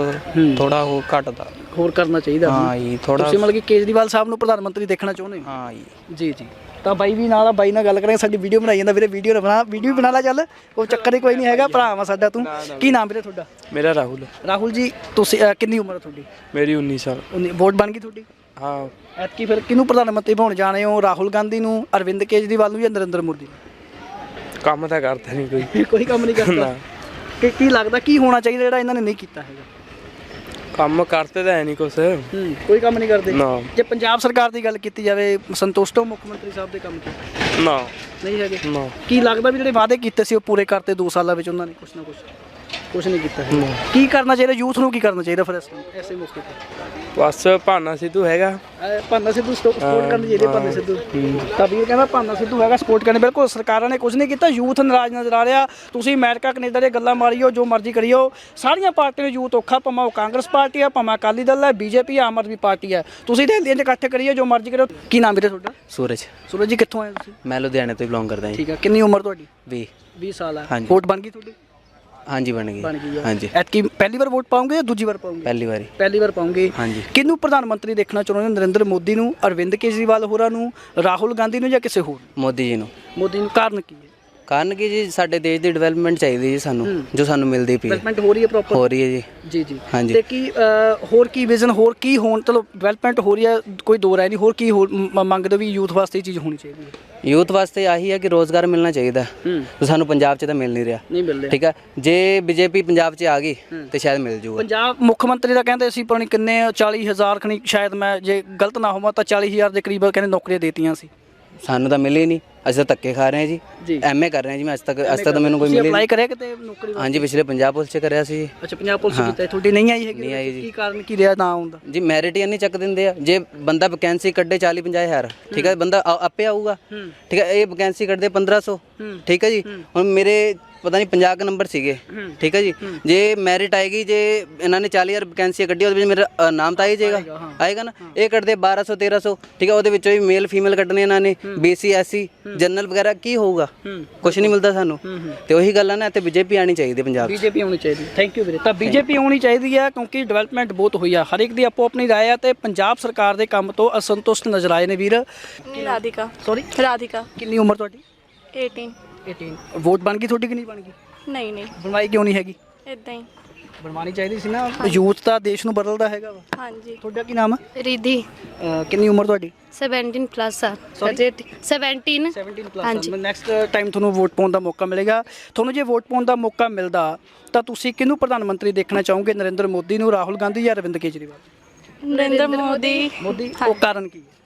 ਥੋੜਾ ਉਹ ਘਟਦਾ। ਹੋਰ ਕਰਨਾ ਚਾਹੀਦਾ ਹਾਂ ਜੀ ਥੋੜਾ ਤੁਸੀਂ ਮਤਲਬ ਕਿ ਕੇਜਰੀਵਾਲ ਸਾਹਿਬ ਨੂੰ ਪ੍ਰਧਾਨ ਮੰਤਰੀ ਦੇਖਣਾ ਚਾਹੁੰਦੇ ਹੋ? ਹਾਂ ਜੀ। ਜੀ ਜੀ। ਤਾਂ ਬਾਈ ਵੀ ਨਾਲ ਆ ਬਾਈ ਨਾਲ ਗੱਲ ਕਰਾਂਗੇ ਸਾਡੀ ਵੀਡੀਓ ਬਣਾਈ ਜਾਂਦਾ ਵੀਰੇ ਵੀਡੀਓ ਨਾ ਬਣਾ ਵੀਡੀਓ ਵੀ ਬਣਾ ਲੈ ਚੱਲ। ਉਹ ਚੱਕਰ ਹੀ ਕੋਈ ਨਹੀਂ ਹੈਗਾ ਭਰਾ ਵਾ ਸਾਡਾ ਤੂੰ। ਕੀ ਨਾਮ ਵੀਰੇ ਤੁਹਾਡਾ? ਮੇਰਾ ਰਾਹੁਲ। ਰਾਹੁਲ ਜੀ ਤੁਸੀਂ ਅਹ, ਕਿੰਨੀ ਉਮਰ ਹੈ ਤੁਹਾਡੀ? ਮੇਰੀ 19 ਸਾਲ। ਉਨੀ- ਵੋਟ ਬਣ ਗਈ ਤੁਹਾਡੀ? ਹਾਂ। ਐਤਕੀ ਫਿਰ ਕਿਹਨੂੰ ਪ੍ਰਧਾਨ ਮੰਤਰੀ ਬਣਾਉਣ ਜਾਣੇ ਹੋ ਰਾਹੁਲ ਗਾਂਧੀ ਨੂੰ ਅਰਵਿੰਦ ਕੇਜਰੀਵਾਲ ਨੂੰ ਜਾਂ ਨਰਿੰਦਰ ਮੋਦੀ ਨੂੰ? ਕੰਮ ਤਾਂ ਕਰਦਾ ਨਹੀਂ ਕੋਈ। ਕੋਈ ਕੰਮ ਨਹੀਂ ਕਰਦਾ। ਕਿ ਕੀ ਲੱਗਦਾ ਕੀ ਹੋਣਾ ਚਾਹੀਦਾ ਜਿਹੜਾ ਇਹਨਾਂ ਨੇ ਨਹੀਂ ਕੀਤਾ ਹੈਗਾ? ਕੰਮ ਕਰਤੇ ਤਾਂ ਹੈ ਨਹੀਂ ਕੁਛ। ਹੂੰ ਕੋਈ ਕੰਮ ਨਹੀਂ ਕਰਦੇ। ਨਾ। ਜੇ ਪੰਜਾਬ ਸਰਕਾਰ ਦੀ ਗੱਲ ਕੀਤੀ ਜਾਵੇ ਸੰਤੁਸ਼ਟ ਹੋ ਮੁੱਖ ਮੰਤਰੀ ਸਾਹਿਬ ਦੇ ਕੰਮ ਤੋਂ ਨਾ। ਨਹੀਂ ਹੈਗੇ? ਨਾ। ਕੀ ਲੱਗਦਾ ਵੀ ਜਿਹੜੇ ਵਾਅਦੇ ਕੀਤੇ ਸੀ ਉਹ ਪੂਰੇ ਕਰਤੇ 2 ਸਾਲਾਂ ਵਿੱਚ ਉਹਨਾਂ ਨੇ ਕੁਛ ਨਾ ਕੁਛ ਕੁਛ ਨਹੀਂ ਕੀਤਾ। ਹੈ ਕੀ ਕਰਨਾ ਚਾਹੀਦਾ ਯੂਥ ਨੂੰ ਕੀ ਕਰਨਾ ਚਾਹੀਦਾ ਫਿਰ ਇਸ ਮੌਕੇ ਤੇ? ਬਸ ਭਾਨਾ ਸਿੱਧੂ ਹੈਗਾ। ਭਾਨਾ ਸਿੱਧੂ ਸਪੋਰਟ ਕਰਨੀ ਹੈ ਭਾਨਾ ਸਿੱਧੂ। ਤਾਂ ਵੀਰ ਕਹਿੰਦਾ ਭਾਨਾ ਸਿੱਧੂ ਹੈਗਾ ਸਪੋਰਟ ਕਰਨੀ ਬਿਲਕੁਲ ਸਰਕਾਰਾਂ ਨੇ ਕੁਝ ਨਹੀਂ ਕੀਤਾ। ਯੂਥ ਨਾਰਾਜ਼ ਨਜ਼ਰ ਆ ਰਿਹਾ। ਤੁਸੀਂ ਅਮਰੀਕਾ ਕੈਨੇਡਾ ਦੀਆਂ ਗੱਲਾਂ ਮਾਰੀਓ ਜੋ ਮਰਜ਼ੀ ਕਰੀਓ। ਸਾਰੀਆਂ ਪਾਰਟੀਆਂ ਨੂੰ ਯੂਥ ਔਖਾ ਭਾਵੇਂ ਉਹ ਕਾਂਗਰਸ ਪਾਰਟੀ ਆ ਭਾਵੇਂ ਅਕਾਲੀ ਦਲ ਹੈ ਬੀਜੇਪੀ ਆਮ ਆਦਮੀ ਪਾਰਟੀ ਹੈ ਤੁਸੀਂ ਦਿੱਲੀਆਂ 'ਚ ਇਕੱਠੇ ਕਰੀਓ ਜੋ ਮਰਜ਼ੀ ਕਰਿਓ। ਕੀ ਨਾਮ ਵੀਰੇ ਤੁਹਾਡਾ? ਸੂਰਜ। ਸੂਰਜ ਜੀ ਕਿੱਥੋਂ ਆਏ ਤੁਸੀਂ? ਮੈਂ ਲੁਧਿਆਣੇ ਤੋਂ ਬਿਲੋਂਗ ਕਰਦਾ ਜੀ। ਠੀਕ ਹੈ ਕਿੰਨੀ ਉਮਰ ਤੁਹਾਡੀ? ਵੀ 20 ਸਾਲ ਹੈ ਹਾਂਜੀ। ਵੋਟ ਬਣ ਗਈ ਤੁਹਾਡੀ? ਹਾਂਜੀ ਬਣ ਗਈ। ਬਣ ਗਈ ਹੈ ਹਾਂਜੀ। ਐਤਕੀ ਪਹਿਲੀ ਵਾਰ ਵੋਟ ਪਾਉਂਗੇ ਜਾਂ ਦੂਜੀ ਵਾਰ ਪਾਉਂਗੇ? ਪਹਿਲੀ ਵਾਰੀ। ਪਹਿਲੀ ਵਾਰ ਪਾਉਂਗੇ। ਹਾਂਜੀ। ਕਿਹਨੂੰ ਪ੍ਰਧਾਨ ਮੰਤਰੀ ਦੇਖਣਾ ਚਾਹੁੰਦੇ ਹੋ? ਨਰਿੰਦਰ ਮੋਦੀ ਨੂੰ ਅਰਵਿੰਦ ਕੇਜਰੀਵਾਲ ਹੋਰਾਂ ਨੂੰ ਰਾਹੁਲ ਗਾਂਧੀ ਨੂੰ ਜਾਂ ਕਿਸੇ ਹੋਰ? ਮੋਦੀ ਜੀ ਨੂੰ। ਮੋਦੀ ਨੂੰ। ਕਾਰਨ ਕੀ ਹੈ? ਕਾਰਨ ਕੀ ਜੀ ਸਾਡੇ ਦੇਸ਼ ਦੀ ਡਿਵੈਲਪਮੈਂਟ ਚਾਹੀਦੀ ਜੀ ਸਾਨੂੰ ਜੋ ਸਾਨੂੰ ਮਿਲਦੀ ਪਈ ਹੈ। ਡਿਵੈਲਪਮੈਂਟ ਹੋ ਰਹੀ ਹੈ ਪ੍ਰੋਪਰ ਹੋ ਰਹੀ ਹੈ ਜੀ। ਜੀ ਜੀ। ਹਾਂਜੀ। ਤੇ ਕੀ ਹੋਰ ਕੀ ਵਿਜ਼ਨ ਹੋਰ ਕੀ ਹੋਣ? ਚਲੋ ਡਿਵੈਲਪਮੈਂਟ ਹੋ ਰਹੀ ਹੈ ਕੋਈ ਦੋ ਰਾਏ ਨਹੀਂ ਹੋਰ ਕੀ ਹੋਰ ਮ- ਮੰਗਦੇ ਹੋ ਵੀ ਯੂਥ ਵਾਸਤੇ ਇਹ ਚੀਜ਼ ਹੋਣੀ ਚਾਹੀਦੀ ਹੈ? ਯੂਥ ਵਾਸਤੇ ਆਹੀ ਹੈ ਕਿ ਰੋਜ਼ਗਾਰ ਮਿਲਣਾ ਚਾਹੀਦਾ ਹੂੰ। ਜੋ ਸਾਨੂੰ ਪੰਜਾਬ 'ਚ ਤਾਂ ਮਿਲ ਨਹੀਂ ਰਿਹਾ। ਨਹੀਂ ਮਿਲਦੇ ਠੀਕ ਹੈ? ਜੇ ਬੀਜੇਪੀ ਪੰਜਾਬ 'ਚ ਆ ਗਈ ਤੇ ਸ਼ਾਇਦ ਮਿਲ ਜੂਗਾ। ਪੰਜਾਬ ਮੁੱਖ ਮੰਤਰੀ ਦਾ ਕਹਿੰਦੇ ਸੀ ਨਹੀਂ ਕਿੰਨੇ 40000 ਖਣੀ ਸ਼ਾਇਦ ਮੈਂ ਜੇ ਗਲਤ ਨਾ ਹੋਵਾਂ ਤਾਂ 40000 ਦੇ ਕਰੀਬ ਕਹਿੰਦੇ ਨੌਕਰੀਆਂ ਦੇਤੀਆਂ ਸੀ। ਸਾਨੂੰ ਤਾਂ ਮਿਲੀ ਨਹੀਂ। ਅਸੀਂ ਤਾਂ ਧੱਕੇ ਖਾ ਰਹੇ ਹਾਂ ਜੀ। ਐਮਏ ਕਰ ਰਹੇ ਹਾਂ ਜੀ ਮੈਂ। ਅੱਜ ਤੱਕ ਅੱਜ ਤੱਕ ਤਾਂ ਮੈਨੂੰ ਕੋਈ ਮਿਲੀ ਅਪਲਾਈ ਕਰਿਆ ਕਿਤੇ ਨੌਕਰੀ? ਹਾਂਜੀ ਪਿਛਲੇ ਪੰਜਾਬ ਪੁਲਿਸ 'ਚ ਕਰਿਆ ਸੀ। ਅੱਛਾ ਪੰਜਾਬ ਪੁਲਿਸ ਕੀਤਾ ਤੁਹਾਡੀ ਨਹੀਂ ਆਈ ਹੈਗੀ? ਨਹੀਂ ਆਈ ਜੀ। ਕੀ ਕਾਰਨ ਕੀ ਰਿਹਾ ਨਾ ਆਉਂਦਾ ਜੀ ਮੈਰਿਟ ਹੀ ਨਹੀਂ ਚੱਕ ਦਿੰਦੇ ਆ। ਜੇ ਬੰਦਾ ਵੈਕੈਂਸੀ ਕੱਢੇ 40 50 ਹਜ਼ਾਰ ਠੀਕ ਹੈ। ਬੰਦਾ ਆਪੇ ਆਊਗਾ। ਠੀਕ ਹੈ ਇਹ ਵੈਕੈਂਸੀ ਕੱਢਦੇ 1500 ਠੀਕ ਹੈ ਜੀ? ਹੁਣ ਮੇਰੇ ਪਤਾ ਨਹੀਂ 50 ਕ ਨੰਬਰ ਸੀਗੇ। ਠੀਕ ਹੈ ਜੀ? ਜੇ ਮੈਰਿਟ ਆਏਗੀ ਜੇ ਇਹਨਾਂ ਨੇ 40000 ਵੈਕੈਂਸੀਆਂ ਕੱਢੀ ਉਹਦੇ ਵਿੱਚ ਮੇਰਾ ਅ, ਨਾਮ ਤਾਂ ਆ ਹੀ ਜਾਏਗਾ ਆਏਗਾ ਨਾ? ਇਹ ਕੱਢਦੇ 1200 1300 ਠੀਕ ਹੈ ਉਹਦੇ ਵਿੱਚੋਂ ਵੀ ਮੇਲ ਫੀਮੇਲ ਕੱਢਣੇ ਇਹਨਾਂ ਨੇ। BC SC ਜਨਰਲ ਵਗੈਰਾ ਕੀ ਹੋਊਗਾ? ਕੁਝ ਨਹੀਂ ਮਿਲਦਾ ਸਾਨੂੰ। ਤੇ ਉਹੀ ਗੱਲ ਹੈ ਨਾ ਤੇ ਬੀਜੇਪੀ ਆਣੀ ਚਾਹੀਦੀ ਪੰਜਾਬ 'ਚ। ਬੀਜੇਪੀ ਆਉਣੀ ਚਾਹੀਦੀ। ਥੈਂਕ ਯੂ ਵੀਰੇ। ਤਾਂ ਬੀਜੇਪੀ ਆਉਣੀ ਚਾਹੀਦੀ ਹੈ ਕਿਉਂਕਿ ਡਿਵੈਲਪਮੈਂਟ ਬਹੁਤ ਹੋਈ ਆ। ਹਰ ਇੱਕ ਦੀ ਆਪੋ ਆਪਣੀ ਰਾਏ ਆ ਤੇ ਪੰਜਾਬ ਸਰਕਾਰ ਦੇ ਕੰਮ ਤੋਂ ਅਸੰਤੁਸ਼ਟ ਨਜ਼ਰ ਆਏ ਨੇ ਵੀਰ। ਰਾਧਿਕਾ। ਸੌਰੀ ਰਾਧਿਕਾ। ਕਿੰਨੀ ਉਮਰ ਤੁਹਾਡੀ? 18 18 ਵੋਟ ਬਣ ਗਈ ਤੁਹਾਡੀ ਕਿ ਨਹੀਂ ਬਣ ਗਈ? ਨਹੀਂ ਨਹੀਂ। ਬਣਵਾਈ ਕਿਉਂ ਨਹੀਂ ਹੈਗੀ? ਇਦਾਂ ਹੀ। ਬਣਵਾਣੀ ਚਾਹੀਦੀ ਸੀ ਨਾ। ਯੂਥ ਤਾਂ ਦੇਸ਼ ਨੂੰ ਬਦਲਦਾ ਹੈਗਾ ਵਾ। ਹਾਂਜੀ। ਤੁਹਾਡਾ ਕੀ ਨਾਮ ਹੈ ਰਿਧੀ। ਅਹ ਕਿੰਨੀ ਉਮਰ ਤੁਹਾਡੀ? 17 ਪਲੱਸ ਆ। ਅਜੇ 17 17 ਹਾਂਜੀ। ਪਲੱਸ ਨੈਕਸਟ ਟਾਈਮ ਤੁਹਾਨੂੰ ਵੋਟ ਪਾਉਣ ਦਾ ਮੌਕਾ ਮਿਲੇਗਾ। ਤੁਹਾਨੂੰ ਜੇ ਵੋਟ ਪਾਉਣ ਦਾ ਮੌਕਾ ਮਿਲਦਾ ਤਾਂ ਤੁਸੀਂ ਕਿਹਨੂੰ ਪ੍ਰਧਾਨ ਮੰਤਰੀ ਦੇਖਣਾ ਚਾਹੋਗੇ? ਨਰਿੰਦਰ ਮੋਦੀ ਨੂੰ ਰਾਹੁਲ ਗਾਂਧੀ ਜਾਂ ਅਰਵਿੰਦ ਕੇਜਰੀਵਾਲ? ਨਰਿੰਦਰ ਮੋਦੀ। ਮੋਦੀ? ਉਹ ਕਾਰਨ ਕੀ ਹੈ?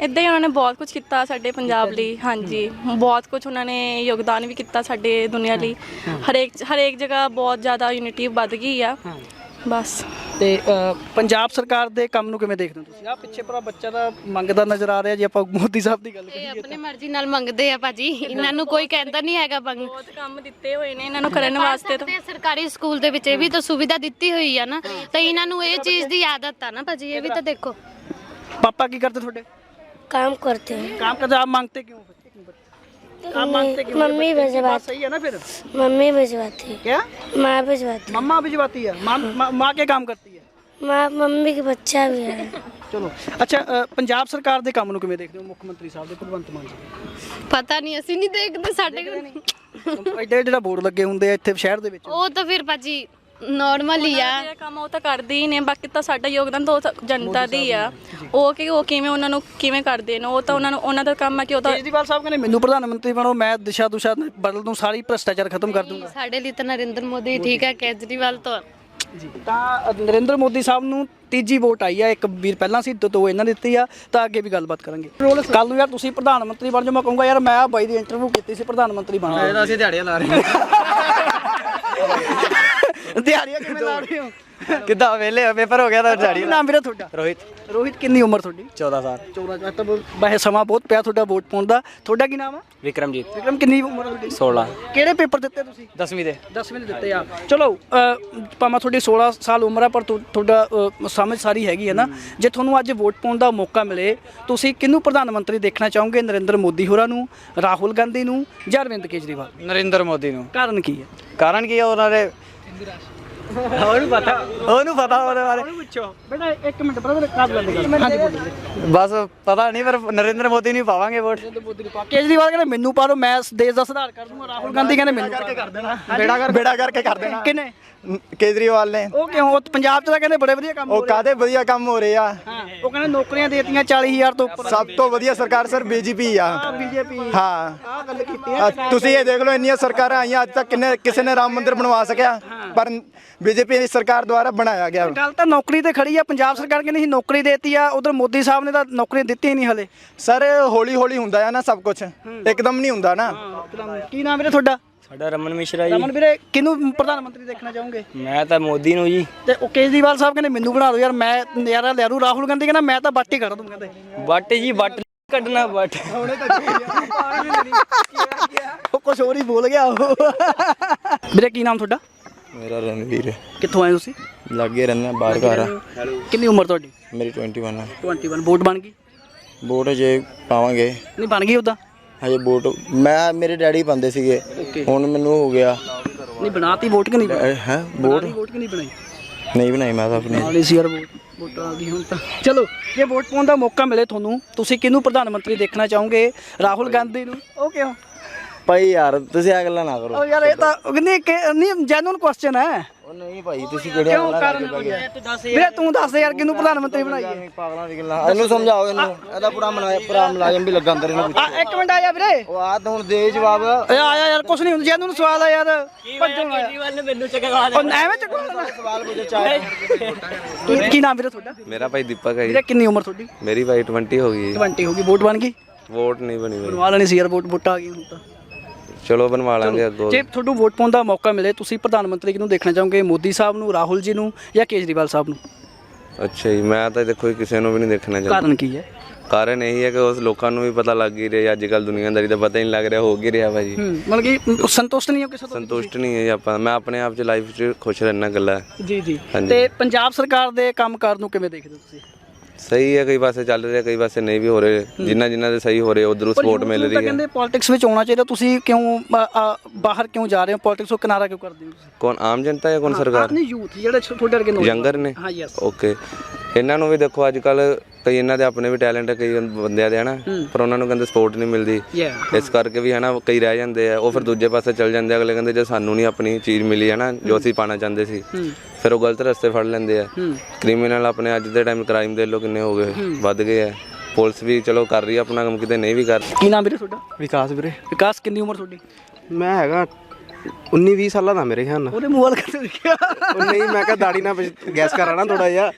ਇਦਾਂ ਹੀ ਉਹਨਾਂ ਨੇ ਬਹੁਤ ਕੁਝ ਕੀਤਾ ਸਾਡੇ ਪੰਜਾਬ ਲਈ ਹਾਂਜੀ। ਬਹੁਤ ਕੁਝ ਉਹਨਾਂ ਨੇ ਯੋਗਦਾਨ ਵੀ ਕੀਤਾ ਸਾਡੇ ਦੁਨੀਆ ਲਈ। ਹਰੇਕ ਹਰੇਕ ਜਗ੍ਹਾ ਬਹੁਤ ਜ਼ਿਆਦਾ ਯੂਨਿਟੀ ਵੱਧ ਗਈ ਆ। ਬਸ। ਤੇ ਪੰਜਾਬ ਸਰਕਾਰ ਦੇ ਕੰਮ ਨੂੰ ਕਿਵੇਂ ਦੇਖਦੇ ਹੋ ਤੁਸੀਂ? ਆ ਪਿੱਛੇ ਭਰਾ ਬੱਚਾ ਦਾ ਮੰਗਦਾ ਨਜ਼ਰ ਆ ਰਿਹਾ ਜੇ ਆਪਾਂ ਮੋਦੀ ਸਾਹਿਬ ਦੀ ਗੱਲ ਇਹ ਕਰੀਏ ਆਪਣੀ ਮਰਜ਼ੀ ਨਾਲ ਮੰਗਦੇ ਆ ਭਾਜੀ। ਇਹਨਾਂ ਨੂੰ ਕੋਈ ਕਹਿੰਦਾ ਨਹੀਂ ਹੈਗਾ ਮੰਗ ਬਹੁਤ ਕੰਮ ਦਿੱਤੇ ਹੋਏ ਨੇ ਇਹਨਾਂ ਨੂੰ ਕਰਨ ਵਾਸਤੇ ਤਾਂ। ਤੇ ਸਰਕਾਰੀ ਸਕੂਲ ਦੇ ਵਿੱਚ ਇਹ ਵੀ ਤਾਂ ਸੁਵਿਧਾ ਦਿੱਤੀ ਹੋਈ ਆ ਨਾ। ਤਾਂ ਇਹਨਾਂ ਨੂੰ ਇਹ ਚੀਜ਼ ਦੀ ਆਦਤ ਆ ਨਾ ਭਾਜੀ ਇਹ ਵੀ ਤਾਂ ਦੇਖੋ। ਪਾਪਾ ਕੀ ਕਰਦੇ ਤੁਹਾਡੇ? काम करते हैं काम करते आप मांगते क्यों आप मांगते क्यों मम्मी बच्चे की बात भिजवाती सही है ना फिर मम्मी भिजवाती क्या माँ भिजवाती मम्मा भिजवाती है माँ माँ- माँ के काम करती है माँ मम्मी के बच्चा भी है ਚਲੋ ਅੱਛਾ ਅ, ਪੰਜਾਬ ਸਰਕਾਰ ਦੇ ਕੰਮ ਨੂੰ ਕਿਵੇਂ ਦੇਖਦੇ ਹੋ ਮੁੱਖ ਮੰਤਰੀ ਸਾਹਿਬ ਦੇ ਭਗਵੰਤ ਮਾਨ ਜੀ ਪਤਾ ਨਹੀਂ ਅਸੀਂ ਨਹੀਂ ਦੇਖਦੇ ਸਾਡੇ ਕੋਲ ਐਡੇ ਜਿਹੜਾ ਬੋਰਡ ਲੱਗੇ ਹੁੰਦੇ ਆ ਇੱਥੇ ਸ਼ਹਿਰ ਦੇ ਵਿੱਚ ਉਹ ਤਾਂ ਫਿਰ ਭਾਜੀ ਨਾਰਮਲ ਹੀ ਆ। ਜਿਹੜਾ ਕੰਮ ਉਹ ਤਾਂ ਕਰਦੇ ਹੀ ਨੇ ਬਾਕੀ ਤਾਂ ਸਾਡਾ ਯੋਗਦਾਨ ਤਾਂ ਉਹ ਤਾਂ ਜਨਤਾ ਦੀ ਆ। ਉਹ ਕਿ ਉਹ ਕਿਵੇਂ ਉਹਨਾਂ ਨੂੰ ਕਿਵੇਂ ਕਰਦੇ ਨੇ ਉਹ ਤਾਂ ਉਹਨਾਂ ਨੂੰ ਉਹਨਾਂ ਦਾ ਕੰਮ ਆ ਕਿ ਉਹ ਤਾਂ ਕੇਜਰੀਵਾਲ ਸਾਹਿਬ ਕਹਿੰਦੇ ਮੈਨੂੰ ਪ੍ਰਧਾਨ ਮੰਤਰੀ ਬਣਾਓ ਮੈਂ ਦਿਸ਼ਾ ਦੁਸ਼ਾ ਬਦਲ ਦੂੰ ਸਾਰੀ ਭ੍ਰਸ਼ਟਾਚਾਰ ਖਤਮ ਕਰ ਦੂੰਗਾ। ਸਾਡੇ ਲਈ ਤਾਂ ਨਰਿੰਦਰ ਮੋਦੀ ਠੀਕ ਹੈ ਕੇਜਰੀਵਾਲ ਤਾਂ। ਜੀ ਤਾਂ ਨਰਿੰਦਰ ਮੋਦੀ ਸਾਹਿਬ ਨੂੰ ਤੀਜੀ ਵੋਟ ਆਈ ਆ ਇੱਕ ਵੀਰ ਪਹਿਲਾਂ ਸੀ ਦੋ- ਦੋ ਇਹਨਾਂ ਦਿੱਤੀ ਆ ਤਾਂ ਅੱਗੇ ਵੀ ਗੱਲਬਾਤ ਕਰਾਂਗੇ। ਕੱਲ ਨੂੰ ਯਾਰ ਤੁਸੀਂ ਪ੍ਰਧਾਨ ਮੰਤਰੀ ਬਣ ਜਾਓ ਮੈਂ ਕਹੂੰਗਾ ਯਾਰ ਮੈਂ ਆ ਬਾਈ ਦੀ ਇੰਟਰਵਿਊ ਕੀਤੀ ਸੀ ਪ੍ਰਧਾਨ ਮੰਤਰੀ ਬਣ ਗਿਆ ਅਸੀਂ ਦਿਹਾੜੀਆਂ ਲਾ ਰਹੇ ਦਿਹਾੜੀਆਂ ਕਿਵੇਂ ਲਾ ਰਹੇ ਹੋ? ਕਿੱਦਾਂ ਵੇਲੇ ਪੇਪਰ ਹੋ ਗਿਆ ਤਾਂ ਕੀ ਨਾਮ ਵੀਰੇ ਤੁਹਾਡਾ? ਰੋਹਿਤ। ਰੋਹਿਤ ਕਿੰਨੀ ਉਮਰ ਤੁਹਾਡੀ? 14 ਸਾਲ। 14 ਸਾਲ ਤਾਂ ਬਾਹੇ ਸਮਾਂ ਬਹੁਤ ਪਿਆ ਤੁਹਾਡਾ ਵੋਟ ਪਾਉਣ ਦਾ। ਤੁਹਾਡਾ ਕੀ ਨਾਮ ਆ? ਵਿਕਰਮਜੀਤ। ਵਿਕਰਮ ਕਿੰਨੀ ਉਮਰ ਆ ਤੁਹਾਡੀ? 16 ਕਿਹੜੇ ਪੇਪਰ ਦਿੱਤੇ ਤੁਸੀਂ? 10ਵੀਂ ਦੇ। 10ਵੇਂ ਦੇ ਦਿੱਤੇ ਆ। ਚਲੋ ਭਾਵੇਂ ਤੁਹਾਡੀ 16 ਸਾਲ ਉਮਰ ਆ ਪਰ ਤੁ- ਤੁਹਾਡਾ ਅ, ਸਮਝ ਸਾਰੀ ਹੈਗੀ ਹੈ ਨਾ। ਜੇ ਤੁਹਾਨੂੰ ਅੱਜ ਵੋਟ ਪਾਉਣ ਦਾ ਮੌਕਾ ਮਿਲੇ ਤੁਸੀਂ ਕਿਹਨੂੰ ਪ੍ਰਧਾਨ ਮੰਤਰੀ ਦੇਖਣਾ ਚਾਹੋਗੇ? ਨਰਿੰਦਰ ਮੋਦੀ ਹੋਰਾਂ ਨੂੰ ਰਾਹੁਲ ਗਾਂਧੀ ਨੂੰ ਜਾਂ ਅਰਵਿੰਦ ਕੇਜਰੀਵਾਲ ਨਰਿੰਦਰ ਮੋਦੀ ਨੂੰ। ਕਾਰਨ ਕੀ ਹੈ? ਕਾਰਨ ਕੀ ਹੈ? ਉਹਨਾਂ ਦੇ ਉਹਨੂੰ ਪਤਾ। ਉਹਨੂੰ ਪਤਾ ਉਹਦੇ ਬਾਰੇ। ਉਹਨੂੰ ਪੁੱਛੋ। ਬੇਟਾ ਇੱਕ ਮਿੰਟ ਬ੍ਰਦਰ ਕਾਦ ਗੱਲ ਕਰ ਹਾਂਜੀ। ਬੋਲੋ ਬਸ ਪਤਾ ਨਹੀਂ ਪਰ ਨਰਿੰਦਰ ਮੋਦੀ ਨੂੰ ਹੀ ਪਾਵਾਂਗੇ ਵੋਟ। ਕੇਜਰੀਵਾਲ ਕਹਿੰਦੇ ਮੈਨੂੰ ਪਾ ਦਿਓ ਮੈਂ ਇਸ ਦੇਸ਼ ਦਾ ਸੁਧਾਰ ਕਰ ਦੂੰਗਾ। ਰਾਹੁਲ ਗਾਂਧੀ ਕਹਿੰਦੇ ਮੈਨੂੰ ਕਰਕੇ ਕਰ ਦੇਣਾ ਬੇੜਾ ਕਰ ਬੇੜਾ ਕਰਕੇ ਕਰ ਦੇਣਾ। ਕਿਨੇ? ਕੇਜਰੀਵਾਲ ਨੇ। ਉਹ ਕਿਉਂ? ਉਹ ਪੰਜਾਬ ਚ ਤਾਂ ਕਹਿੰਦੇ ਬੜੇ ਵਧੀਆ ਕੰਮ ਹੋ ਉਹ ਰਹੇ ਕਾਦੇ ਵਧੀਆ ਕੰਮ ਹੋ ਰਹੇ ਆ? ਹਾਂ ਉਹ ਕਹਿੰਦੇ ਨੌਕਰੀਆਂ ਦੇਤੀਆਂ 40000 ਤੋਂ ਉੱਪਰ। ਸਭ ਤੋਂ ਵਧੀਆ ਸਰਕਾਰ ਸਰ ਬੀਜੇਪੀ ਆ। ਬੀਜੇਪੀ। ਹਾਂ। ਆਹ ਗੱਲ ਕੀਤੀ ਆ, ਤੁਸੀਂ ਇਹ ਦੇਖ ਲਓ ਇੰਨੀਆਂ ਸਰਕਾਰਾਂ ਆਈਆਂ ਅੱਜ ਤੱਕ ਕਿੰਨੇ ਕਿਸੇ ਨੇ ਰਾਮ ਮੰਦਿਰ ਬਣਵਾ ਸਕਿਆ। ਪਰ ਬੀਜੇਪੀ ਦੀ ਸਰਕਾਰ ਦੁਆਰਾ ਬਣਾਇਆ ਗਿਆ। ਗੱਲ ਤਾਂ ਨੌਕਰੀ ਤੇ ਖੜੀ ਆ ਪੰਜਾਬ ਸਰਕਾਰ ਕਹਿੰਦੀ ਸੀ ਨੌਕਰੀ ਦੇਤੀ ਆ ਉਧਰ ਮੋਦੀ ਸਾਹਿਬ ਨੇ ਤਾਂ ਨੌਕਰੀ ਦਿੱਤੀ ਨਹੀਂ ਹਲੇ। ਸਰ ਹੌਲੀ ਹੌਲੀ ਹੁੰਦਾ ਆ ਨਾ ਸਭ ਕੁਝ ਇੱਕਦਮ ਨਹੀਂ ਹੁੰਦਾ ਨਾ। ਕੀ ਨਾਮ ਵੀਰੇ ਤੁਹਾਡਾ? ਸਾਡਾ ਰਮਨ ਮਿਸ਼ਰਾ ਰਮਨ ਵੀਰੇ ਕਿਹਨੂੰ ਪ੍ਰਧਾਨ ਮੰਤਰੀ ਦੇਖਣਾ ਚਾਹੋਗੇ? ਮੈਂ ਤਾਂ ਮੋਦੀ ਨੂੰ ਜੀ। ਤੇ ਉਹ ਕੇਜਰੀਵਾਲ ਸਾਹਿਬ ਕਹਿੰਦੇ ਮੈਨੂੰ ਬਣਾ ਦਿਓ ਯਾਰ ਮੈਂ ਨਜ਼ਾਰਾ ਲੈ ਰੂ ਰਾਹੁਲ ਗਾਂਧੀ ਕਹਿੰਦਾ ਮੈਂ ਤਾਂ ਬੱਟ ਹੀ ਕੱਢ ਦੂੰ ਕਹਿੰਦੇ। ਵੱਟ ਜੀ ਵੱਟ ਕੱਢਣਾ ਵੱਟ। ਉਹ ਕੁਝ ਹੋਰ ਹੀ ਬੋਲ ਗਿਆ ਉਹ। ਵੀਰੇ ਕੀ ਨਾਮ ਤੁਹਾਡਾ? ਮੇਰਾ ਰਣਵੀਰ। ਕਿੱਥੋਂ ਆਏ ਤੁਸੀਂ? ਲੱਗੇ ਰਹਿੰਦਾ ਬਾਹਰ ਘਰ ਆ। ਕਿੰਨੀ ਉਮਰ ਤੁਹਾਡੀ? ਮੇਰੀ 21 ਆ। 21 ਵੋਟ ਬਣ ਗਈ? ਵੋਟ ਜੇ ਪਾਵਾਂਗੇ। ਨਹੀਂ ਬਣ ਗਈ ਉਦਾਂ? ਹਜੇ ਵੋਟ ਮੈਂ ਮੇਰੇ ਡੈਡੀ ਪਾਉਂਦੇ ਸੀਗੇ। ਹੁਣ ਮੈਨੂੰ ਹੋ ਗਿਆ। ਨਹੀਂ ਬਣਾਤੀ ਵੋਟ ਕਿ ਨਹੀਂ? ਹੈ ਵੋਟ? ਵੋਟ ਕਿ ਨਹੀਂ ਬਣਾਈ? ਨਹੀਂ ਬਣਾਈ ਮੈਂ ਤਾਂ ਆਪਣੀ। ਨਾਲ ਹੀ ਸੀ ਯਾਰ ਵੋਟ ਵੋਟਾਂ ਆ ਗਈ ਹੁਣ ਤਾਂ। ਚਲੋ ਜੇ ਵੋਟ ਪਾਉਣ ਦਾ ਮੌਕਾ ਮਿਲੇ ਤੁਹਾਨੂੰ ਤੁਸੀਂ ਕਿਹਨੂੰ ਪ੍ਰਧਾਨ ਮੰਤਰੀ ਦੇਖਣਾ ਚਾਹੋਗੇ? ਰਾਹੁਲ ਗਾਂਧੀ ਨੂੰ? ਉਹ ਕਿਉਂ ਭਾਈ ਯਾਰ ਤੁਸੀਂ ਆ ਗੱਲਾਂ ਨਾ ਕਰੋ। ਉਹ ਯਾਰ ਇਹ ਤਾਂ ਕਹਿੰਦੀ ਕਿ ਨਹੀਂ ਜੈਨੂਨ ਕੁਐਸਚਨ ਹੈ। ਉਹ ਨਹੀਂ ਭਾਈ ਤੁਸੀਂ ਕਿਹੜੇ ਕਿਉਂ ਕਾਰਨ ਵੀਰੇ ਤੂੰ ਦੱਸ ਯਾਰ ਕਿਹਨੂੰ ਪ੍ਰਧਾਨ ਮੰਤਰੀ ਬਣਾਈਏ? ਪਾਗਲਾਂ ਦੀ ਗੱਲਾਂ। ਇਹਨੂੰ ਸਮਝਾਓ ਇਹਨੂੰ। ਇਹਦਾ ਪੂਰਾ ਮਨਾ ਪੂਰਾ ਮੁਲਾਜ਼ਮ ਵੀ ਲੱਗਾ ਅੰਦਰ ਇਹਨੂੰ ਆ ਇੱਕ ਮਿੰਟ ਆ ਜਾ ਵੀਰੇ। ਉਹ ਆ ਤਾਂ ਹੁਣ ਦੇ ਜਵਾਬ। ਏ ਆਇਆ ਯਾਰ ਕੁਛ ਨਹੀਂ ਹੁੰਦਾ ਜੈਨੂਨ ਸਵਾਲ ਆ ਯਾਰ। ਭੱਜਣ ਆਇਆ ਨੇ ਮੈਨੂੰ ਚੱਕਵਾ ਉਹ ਐਵੇਂ ਚੱਕਵਾ ਸਵਾਲ ਪੁੱਛੋ ਚਾਹੇ ਕੀ- ਕੀ ਨਾਮ ਵੀਰੇ ਤੁਹਾਡਾ? ਮੇਰਾ ਭਾਈ ਦੀਪਕ ਹੈ ਵੀਰੇ ਕਿੰਨੀ ਉਮਰ ਤੁਹਾਡੀ? ਮੇਰੀ ਭਾਈ 20 ਹੋ ਗਈ 20 ਹੋ ਗਈ। ਵੋਟ ਬਣ ਗਈ? ਵੋਟ ਨਹੀਂ ਬਣੀ ਮੇਰੀ ਬਣਵਾ ਲੈਣੀ ਸੀ ਯਾਰ ਵੋਟ ਵੋਟਾਂ ਆ ਗਈ ਹੁਣ ਤਾਂ। ਚਲੋ ਬਣਵਾ ਲਾਂਗੇ ਅੱਗੋਂ। ਜੇ ਤੁਹਾਨੂੰ ਵੋਟ ਪਾਉਣ ਦਾ ਮੌਕਾ ਮਿਲੇ ਤੁਸੀਂ ਪ੍ਰਧਾਨ ਮੰਤਰੀ ਕਿਹਨੂੰ ਦੇਖਣਾ ਚਾਹੋਗੇ ਮੋਦੀ ਸਾਹਿਬ ਨੂੰ ਰਾਹੁਲ ਜੀ ਨੂੰ ਜਾਂ ਕੇਜਰੀਵਾਲ ਸਾਹਿਬ ਨੂੰ? ਅੱਛਾ ਜੀ ਮੈਂ ਤਾਂ ਦੇਖੋ ਜੀ ਕਿਸੇ ਨੂੰ ਵੀ ਨਹੀਂ ਦੇਖਣਾ ਚਾਹੁੰਦਾ। ਕਾਰਨ ਕੀ ਹੈ? ਕਾਰਨ ਇਹੀ ਹੈ ਕਿ ਉਸ ਲੋਕਾਂ ਨੂੰ ਵੀ ਪਤਾ ਲੱਗ ਹੀ ਰਿਹਾ ਅੱਜ ਕੱਲ ਦੁਨੀਆਦਾਰੀ ਦਾ ਪਤਾ ਹੀ ਨਹੀਂ ਲੱਗ ਰਿਹਾ ਹੋ ਕੀ ਰਿਹਾ ਭਾਜੀ। ਹੂੰ ਮਤਲਬ ਕਿ ਸੰਤੁਸ਼ਟ ਨਹੀਂ ਹੋ ਕਿਸੇ ਤੋਂ? ਸੰਤੁਸ਼ਟ ਨਹੀਂ ਹੈ ਜੀ ਆਪਾਂ ਮੈਂ ਆਪਣੇ ਆਪ 'ਚ ਲਾਈਫ 'ਚ ਖੁਸ਼ ਰਹਿਣਾ ਗੱਲਾਂ ਜੀ ਜੀ। ਹਾਂਜੀ। ਤੇ ਪੰਜਾਬ ਸਰਕਾਰ ਦੇ ਕੰਮਕਾਰ ਨੂੰ ਕਿਵੇਂ ਦੇਖਦੇ ਹੋ ਤੁਸੀਂ? ਸਹੀ ਹੈ ਕਈ ਪਾਸੇ ਚੱਲ ਰਿਹਾ ਕਈ ਪਾਸੇ ਨਹੀਂ ਵੀ ਹੋ ਰਹੇ। ਜਿੰਨਾ ਜਿੰਨਾ ਦੇ ਸਹੀ ਹੋ ਰਹੇ ਉਧਰੋਂ ਸਪੋਰਟ ਮਿਲ ਰਹੀ ਹੈ। ਕਹਿੰਦੇ ਪੋਲਿਟਿਕਸ ਵਿੱਚ ਆਉਣਾ ਚਾਹੀਦਾ। ਤੁਸੀਂ ਕਿਉਂ ਬਾਹਰ ਕਿਉਂ ਜਾ ਰਹੇ ਹੋ? ਪੋਲਿਟਿਕਸ ਤੋਂ ਕਿਨਾਰਾ ਕਿਉਂ ਕਰਦੇ ਹੋ ਤੁਸੀਂ? ਕੌਣ ਆਮ ਜਨਤਾ ਜਾਂ ਕੌਣ ਸਰਕਾਰ? ਆਪਣੀ ਯੂਥ ਜਿਹੜੇ ਤੁਹਾਡੇ ਵਰਗੇ ਨੌਜਵਾਨ। ਯੰਗਰ ਨੇ? ਹਾਂ ਯੈਸ ਓਕੇ ਇਹਨਾਂ ਨੂੰ ਵੀ ਦੇਖੋ ਅੱਜ ਕੱਲ ਕਈ ਇਹਨਾਂ ਦੇ ਆਪਣੇ ਵੀ ਟੈਲੈਂਟ ਹੈ ਕਈ ਬੰਦਿਆਂ ਦੇ ਹਨਾ? ਪਰ ਉਹਨਾਂ ਨੂੰ ਕਹਿੰਦੇ ਸਪੋਰਟ ਨਹੀਂ ਮਿਲਦੀ। ਇਸ ਕਰਕੇ ਵੀ ਹਨਾ ਕਈ ਰਹਿ ਜਾਂਦੇ ਆ। ਉਹ ਫਿਰ ਦੂਜੇ ਪਾਸੇ ਚੱਲ ਜਾਂਦੇ ਅਗਲੇ ਕਹਿੰਦੇ ਜੇ ਸਾਨੂੰ ਨਹੀਂ ਆਪਣੀ ਚੀਜ਼ ਮਿਲੀ ਹੈ ਨਾ ਜੋ ਅਸੀਂ ਪਾਣਾ ਚਾਹੁੰਦੇ ਸੀ। ਫਿਰ ਉਹ ਗਲਤ ਰਸਤੇ ਫੜ ਲੈਂਦੇ ਆ। ਕ੍ਰਿਮੀਨਲ ਆਪਣੇ ਅੱਜ ਦੇ ਟਾਈਮ ਕ੍ਰਾਈਮ ਦੇ ਲੋ ਕਿੰਨੇ ਹੋ ਗਏ ਵੱਧ ਗਏ ਆ। ਪੁਲਿਸ ਵੀ ਚਲੋ ਕਰ ਰਹੀ ਆ ਆਪਣਾ ਕੰਮ ਕਿਤੇ ਨਹੀਂ ਵੀ ਕਰ। ਕੀ ਨਾਮ ਵੀਰੇ ਤੁਹਾਡਾ? ਵਿਕਾਸ ਵੀਰੇ। ਵਿਕਾਸ ਕਿੰਨੀ ਉਮਰ ਤੁਹਾਡੀ? ਮੈਂ ਹੈਗਾ 19 20 ਸਾਲਾਂ ਦਾ ਮੇਰੇ ਖਿਆਲ ਨਾਲ। ਉਹਦੇ ਮੂੰਹ ਵੱਲ ਕਿੱਥੇ ਦੇਖਿਆ? ਉਹ ਨਹੀਂ ਮੈਂ ਕਿਹਾ ਦਾੜੀ ਨਾਲ ਗੈਸ ਕਰਾਣਾ ਥੋੜਾ ਜਿਹਾ।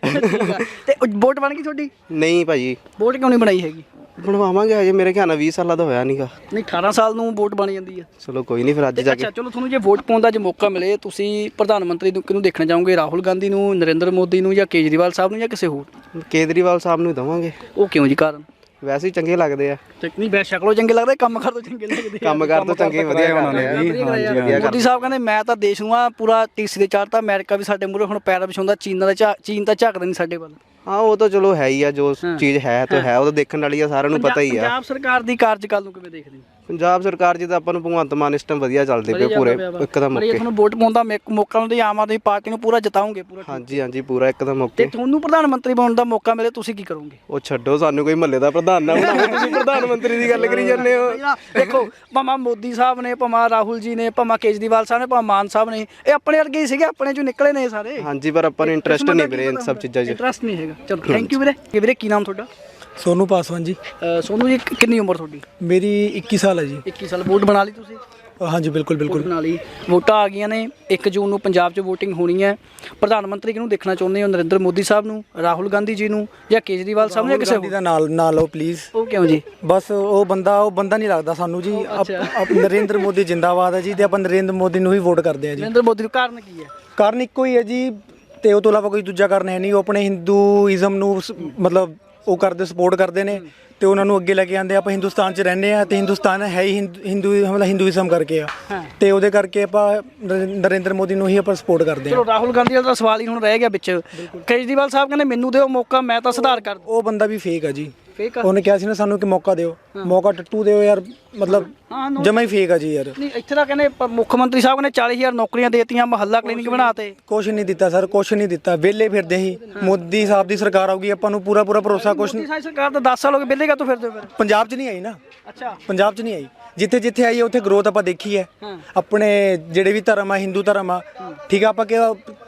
ਤੇ ਵੋਟ ਬਣ ਗਈ ਤੁਹਾਡੀ? ਨਹੀਂ ਭਾਜੀ। ਵੋਟ ਕਿਉਂ ਨਹੀਂ ਬਣਾਈ ਹੈਗੀ? ਬਣਵਾਵਾਂਗੇ ਹਜੇ ਮੇਰੇ ਖਿਆਲ ਨਾਲ 20 ਸਾਲਾਂ ਦਾ ਹੋਇਆ ਨਹੀਂਗਾ ਨਹੀਂ 18 ਸਾਲ ਨੂੰ ਵੋਟ ਬਣ ਜਾਂਦੀ ਹੈ ਚਲੋ ਕੋਈ ਨਹੀਂ ਫਿਰ ਅੱਜ ਜਾ ਕੇ ਅੱਛਾ ਚਲੋ ਤੁਹਾਨੂੰ ਜੇ ਵੋਟ ਪਾਉਣ ਦਾ ਜੇ ਮੌਕਾ ਮਿਲੇ ਤੁਸੀਂ ਪ੍ਰਧਾਨ ਮੰਤਰੀ ਨੂੰ ਕਿਹਨੂੰ ਦੇਖਣਾ ਚਾਹੋਗੇ? ਰਾਹੁਲ ਗਾਂਧੀ ਨੂੰ ਨਰਿੰਦਰ ਮੋਦੀ ਨੂੰ ਜਾਂ ਕੇਜਰੀਵਾਲ ਸਾਹਿਬ ਨੂੰ ਜਾਂ ਕਿਸੇ ਹੋਰ? ਕੇਜਰੀਵਾਲ ਸਾਹਿਬ ਨੂੰ ਹੀ ਦਵਾਂਗੇ। ਉਹ ਕਿਉਂ ਜੀ ਕਾਰਨ? ਵੈਸੇ ਹੀ ਚੰਗੇ ਲੱਗਦੇ ਆ। ਤੇ ਨਹੀਂ ਬੈ ਸ਼ਕਲੋਂ ਚੰਗੇ ਲੱਗਦੇ ਕੰਮ ਕਰ ਤੋਂ ਚੰਗੇ ਲੱਗਦੇ ਆ। ਕੰਮ ਕਾਰ ਤੋਂ ਚੰਗੇ ਵਧੀਆ ਉਹਨਾਂ ਨੇ ਜੀ ਹਾਂਜੀ ਮੋਦੀ ਸਾਹਿਬ ਕਹਿੰਦੇ ਮੈਂ ਤਾਂ ਦੇਸ਼ ਨੂੰ ਆ ਪੂਰਾ ਟੀਸੀ ਦੇ ਚਾੜਤਾ ਅਮਰੀਕਾ ਵੀ ਸਾਡੇ ਮੂਹਰੇ ਹੁਣ ਪੈਰ ਵਿਛਾਉਂਦਾ ਚੀਨ ਦਾ ਚੀਨ ਤਾਂ ਝਾਕਦਾ ਨਹੀਂ ਸਾਡੇ ਵੱਲ। ਹਾਂ ਉਹ ਤਾਂ ਚਲੋ ਹੈ ਹੀ ਆ ਜੋ ਚੀਜ਼ ਹੈ ਤਾਂ ਹੈ। ਉਹ ਤਾਂ ਦੇਖਣ ਵਾਲੀ ਆ ਸਾਰਿਆਂ ਨੂੰ ਪਤਾ ਹੀ ਆ। ਪੰਜਾਬ ਸਰਕਾਰ ਦੀ ਕਾਰਜਕਾਲ ਨੂੰ ਕਿਵੇਂ ਦੇਖਦੇ ਹੋ? ਪੰਜਾਬ ਸਰਕਾਰ ਜੀ ਤਾਂ ਆਪਾਂ ਨੂੰ ਭਗਵੰਤ ਮਾਨ ਇਸ ਟਾਈਮ ਵਧੀਆ ਚੱਲਦੇ ਪਏ ਪੂਰੇ ਇੱਕਦਮ ਪਰ ਓਕੇ। ਤੁਹਾਨੂੰ ਵੋਟ ਪਾਉਣ ਦਾ ਮੌਕ- ਮਿਲਦਾ ਆਮ ਆਦਮੀ ਪਾਰਟੀ ਨੂੰ ਪੂਰਾ ਜਿਤਾਉਂਗੇ ਪੂਰਾ ਹਾਂਜੀ ਹਾਂਜੀ ਪੂਰਾ ਇੱਕਦਮ ਤੇ ਓਕੇ ਤੁਹਾਨੂੰ ਪ੍ਰਧਾਨ ਮੰਤਰੀ ਬਣਨ ਦਾ ਮੌਕਾ ਮਿਲੇ ਤੁਸੀਂ ਕੀ ਕਰੋਗੇ? ਉਹ ਛੱਡੋ ਸਾਨੂੰ ਕੋਈ ਮਹੱਲੇ ਦਾ ਪ੍ਰਧਾਨ ਨਾ ਬਣਾਓ ਤੁਸੀਂ ਪ੍ਰਧਾਨ ਮੰਤਰੀ ਦੀ ਗੱਲ ਕਰੀ ਜਾਂਦੇ ਹੋ। ਦੇਖੋ ਭਾਵੇਂ ਮੋਦੀ ਸਾਹਿਬ ਨੇ ਭਾਵੇਂ ਰਾਹੁਲ ਜੀ ਨੇ ਭਾਵੇਂ ਕੇਜਰੀਵਾਲ ਸਾਹਿਬ ਨੇ ਭਾਵੇਂ ਮਾਨ ਸਾਹਿਬ ਨੇ ਇਹ ਆਪਣੇ ਵਰਗੇ ਹੀ ਸੀਗੇ ਆਪਣੇ ਚੋਂ ਨਿਕਲੇ ਨੇ ਸਾਰੇ। ਹਾਂਜੀ ਪਰ ਆਪਾਂ ਨੂੰ ਇੰਟਰਸਟ ਨਹੀਂ ਵੀਰੇ ਇਨ ਸਭ ਚੀਜ਼ਾਂ 'ਚ। ਇੰਟਰਸਟ ਨਹੀਂ ਹੈਗਾ। ਚਲੋ ਥੈਂਕ ਯੂ ਵੀਰੇ। ਕੀ ਵੀਰੇ ਕੀ ਨਾਮ ਤੁਹਾਡਾ? ਸੋਨੂ ਪਾਸਵਾਨ ਜੀ। ਅਹ ਸੋਨੂੰ ਜੀ ਕਿ- ਕਿੰਨੀ ਉਮਰ ਤੁਹਾਡੀ? ਮੇਰੀ 21 ਸਾਲ ਹੈ ਜੀ। 21 ਸਾਲ। ਵੋਟ ਬਣਾ ਲਈ ਤੁਸੀਂ? ਅ, ਹਾਂਜੀ ਬਿਲਕੁਲ ਬਿਲਕੁਲ। ਬਣਾ ਲਈ। ਵੋਟਾਂ ਆ ਗਈਆਂ ਨੇ। 1 ਜੂਨ ਨੂੰ ਪੰਜਾਬ 'ਚ VOTING ਹੋਣੀ ਹੈ। ਪ੍ਰਧਾਨ ਮੰਤਰੀ ਕਿਹਨੂੰ ਦੇਖਣਾ ਚਾਹੁੰਦੇ ਹੋ? ਨਰਿੰਦਰ ਮੋਦੀ ਸਾਹਿਬ ਨੂੰ ਰਾਹੁਲ ਗਾਂਧੀ ਜੀ ਨੂੰ ਜਾਂ ਕੇਜਰੀਵਾਲ ਸਾਹਿਬ ਨੂੰ ਜਾਂ ਕਿਸੇ ਗਾਂਧੀ ਹੋਰ? ਦਾ ਨਾਲ ਨਾ ਲਓ ਪਲੀਜ਼ ਉਹ ਕਿਉਂ ਜੀ? ਬਸ ਉਹ ਬੰਦਾ ਉਹ ਬੰਦਾ ਨਹੀਂ ਲੱਗਦਾ ਸਾਨੂੰ ਜੀ। ਆਪ- ਆਪ- ਨਰਿੰਦਰ ਮੋਦੀ ਜਿੰਦਾਬਾਦ ਹੈ ਜੀ ਤੇ ਆਪਾਂ ਨਰਿੰਦਰ ਮੋਦੀ ਨੂੰ ਹੀ ਵੋਟ ਕਰਦੇ ਹਾਂ ਜੀ। ਨਰਿੰਦਰ ਮੋਦੀ ਨੂੰ ਕਾਰਨ ਕੀ ਹੈ? ਕਾਰਨ ਇੱਕੋ ਹੀ ਹੈ ਜੀ ਤੇ ਉਹ ਤੋਂ ਇਲਾਵਾ ਕੋਈ ਦੂਜਾ ਕਾਰਨ ਹੈ ਨਹੀਂ ਉਹ ਆਪਣੇ ਹਿੰਦੂਇਜ਼ਮ ਨੂੰ ਸ- ਮਤਲਬ ਉਹ ਕਰਦੇ ਸਪੋਰਟ ਕਰਦੇ ਨੇ ਤੇ ਉਹਨਾਂ ਨੂੰ ਅੱਗੇ ਲੈ ਕੇ ਆਂਦੇ ਆਪਾਂ ਹਿੰਦੁਸਤਾਨ 'ਚ ਰਹਿੰਦੇ ਆ ਤੇ ਹਿੰਦੁਸਤਾਨ ਹੈ ਹੀ ਹਿੰਦੂ ਹਿੰਦੂ ਮਤਲਬ ਹਿੰਦੂਇਜ਼ਮ ਕਰਕੇ ਆ। ਤੇ ਉਹਦੇ ਕਰਕੇ ਆਪਾਂ ਨਰ- ਨਰਿੰਦਰ ਮੋਦੀ ਨੂੰ ਹੀ ਆਪਾਂ ਸਪੋਰਟ ਕਰਦੇ ਆ ਚਲੋ ਰਾਹੁਲ ਗਾਂਧੀ ਦਾ ਤਾਂ ਸਵਾਲ ਹੀ ਹੁਣ ਰਹਿ ਗਿਆ ਵਿੱਚ। ਕੇਜਰੀਵਾਲ ਸਾਹਿਬ ਕਹਿੰਦੇ ਮੈਨੂੰ ਦਿਓ ਮੌਕਾ ਮੈਂ ਤਾਂ ਸੁਧਾਰ ਕਰ ਉਹ ਬੰਦਾ ਵੀ ਫੇਕ ਆ ਜੀ। ਫੇਕ ਆ। ਉਹਨੇ ਕਿਹਾ ਸੀ ਨਾ ਸਾਨੂੰ ਕਿ ਮੌਕਾ ਦਿਓ। ਮੌਕਾ ਟੱਟੂ ਦਿਓ ਯਾਰ ਮਤਲਬ ਜਮਾ ਹੀ ਫੇਕ ਆ ਜੀ ਯਾਰ। ਨਹੀਂ ਇੱਥੇ ਤਾਂ ਕਹਿੰਦੇ ਪ- ਮੁੱਖ ਮੰਤਰੀ ਸਾਹਿਬ ਨੇ 40000 ਨੌਕਰੀਆਂ ਦੇਤੀਆਂ ਮਹੱਲਾ ਕਲੀਨਿਕ ਬਣਾਤੇ ਕੁਛ ਨਹੀਂ ਦਿੱਤਾ ਸਰ ਕੁਛ ਨਹੀਂ ਦਿੱਤਾ। ਵਿਹਲੇ ਫਿਰਦੇ ਸੀ। ਮੋਦੀ ਸਾਹਿਬ ਦੀ ਸਰਕਾਰ ਆਊਗੀ ਆਪਾਂ ਨੂੰ ਪੂਰਾ ਪੂਰਾ ਭਰੋਸਾ ਕੁਛ ਮੋਦੀ ਸਾਹਿਬ ਸਰਕਾਰ ਤਾਂ 10 ਸਾਲ ਹੋ ਗਏ ਬਿੱਲੇ ਕਾ ਤੋਂ ਫਿਰਦੇ ਹੋ ਫਿਰ? ਪੰਜਾਬ 'ਚ ਨਹੀਂ ਆਈ ਨਾ। ਅੱਛਾ। ਪੰਜਾਬ 'ਚ ਨਹੀਂ ਆਈ। ਜਿੱਥੇ ਜਿੱਥੇ ਆਈ ਹੈ ਉੱਥੇ ਗਰੋਥ ਆਪਾਂ ਦੇਖੀ ਹੈ। ਆਪਣੇ ਜਿਹੜੇ ਵੀ ਧਰਮ ਆ ਹਿੰਦੂ ਧਰਮ ਆ ਠੀਕ ਆ ਆਪਾਂ ਕਿ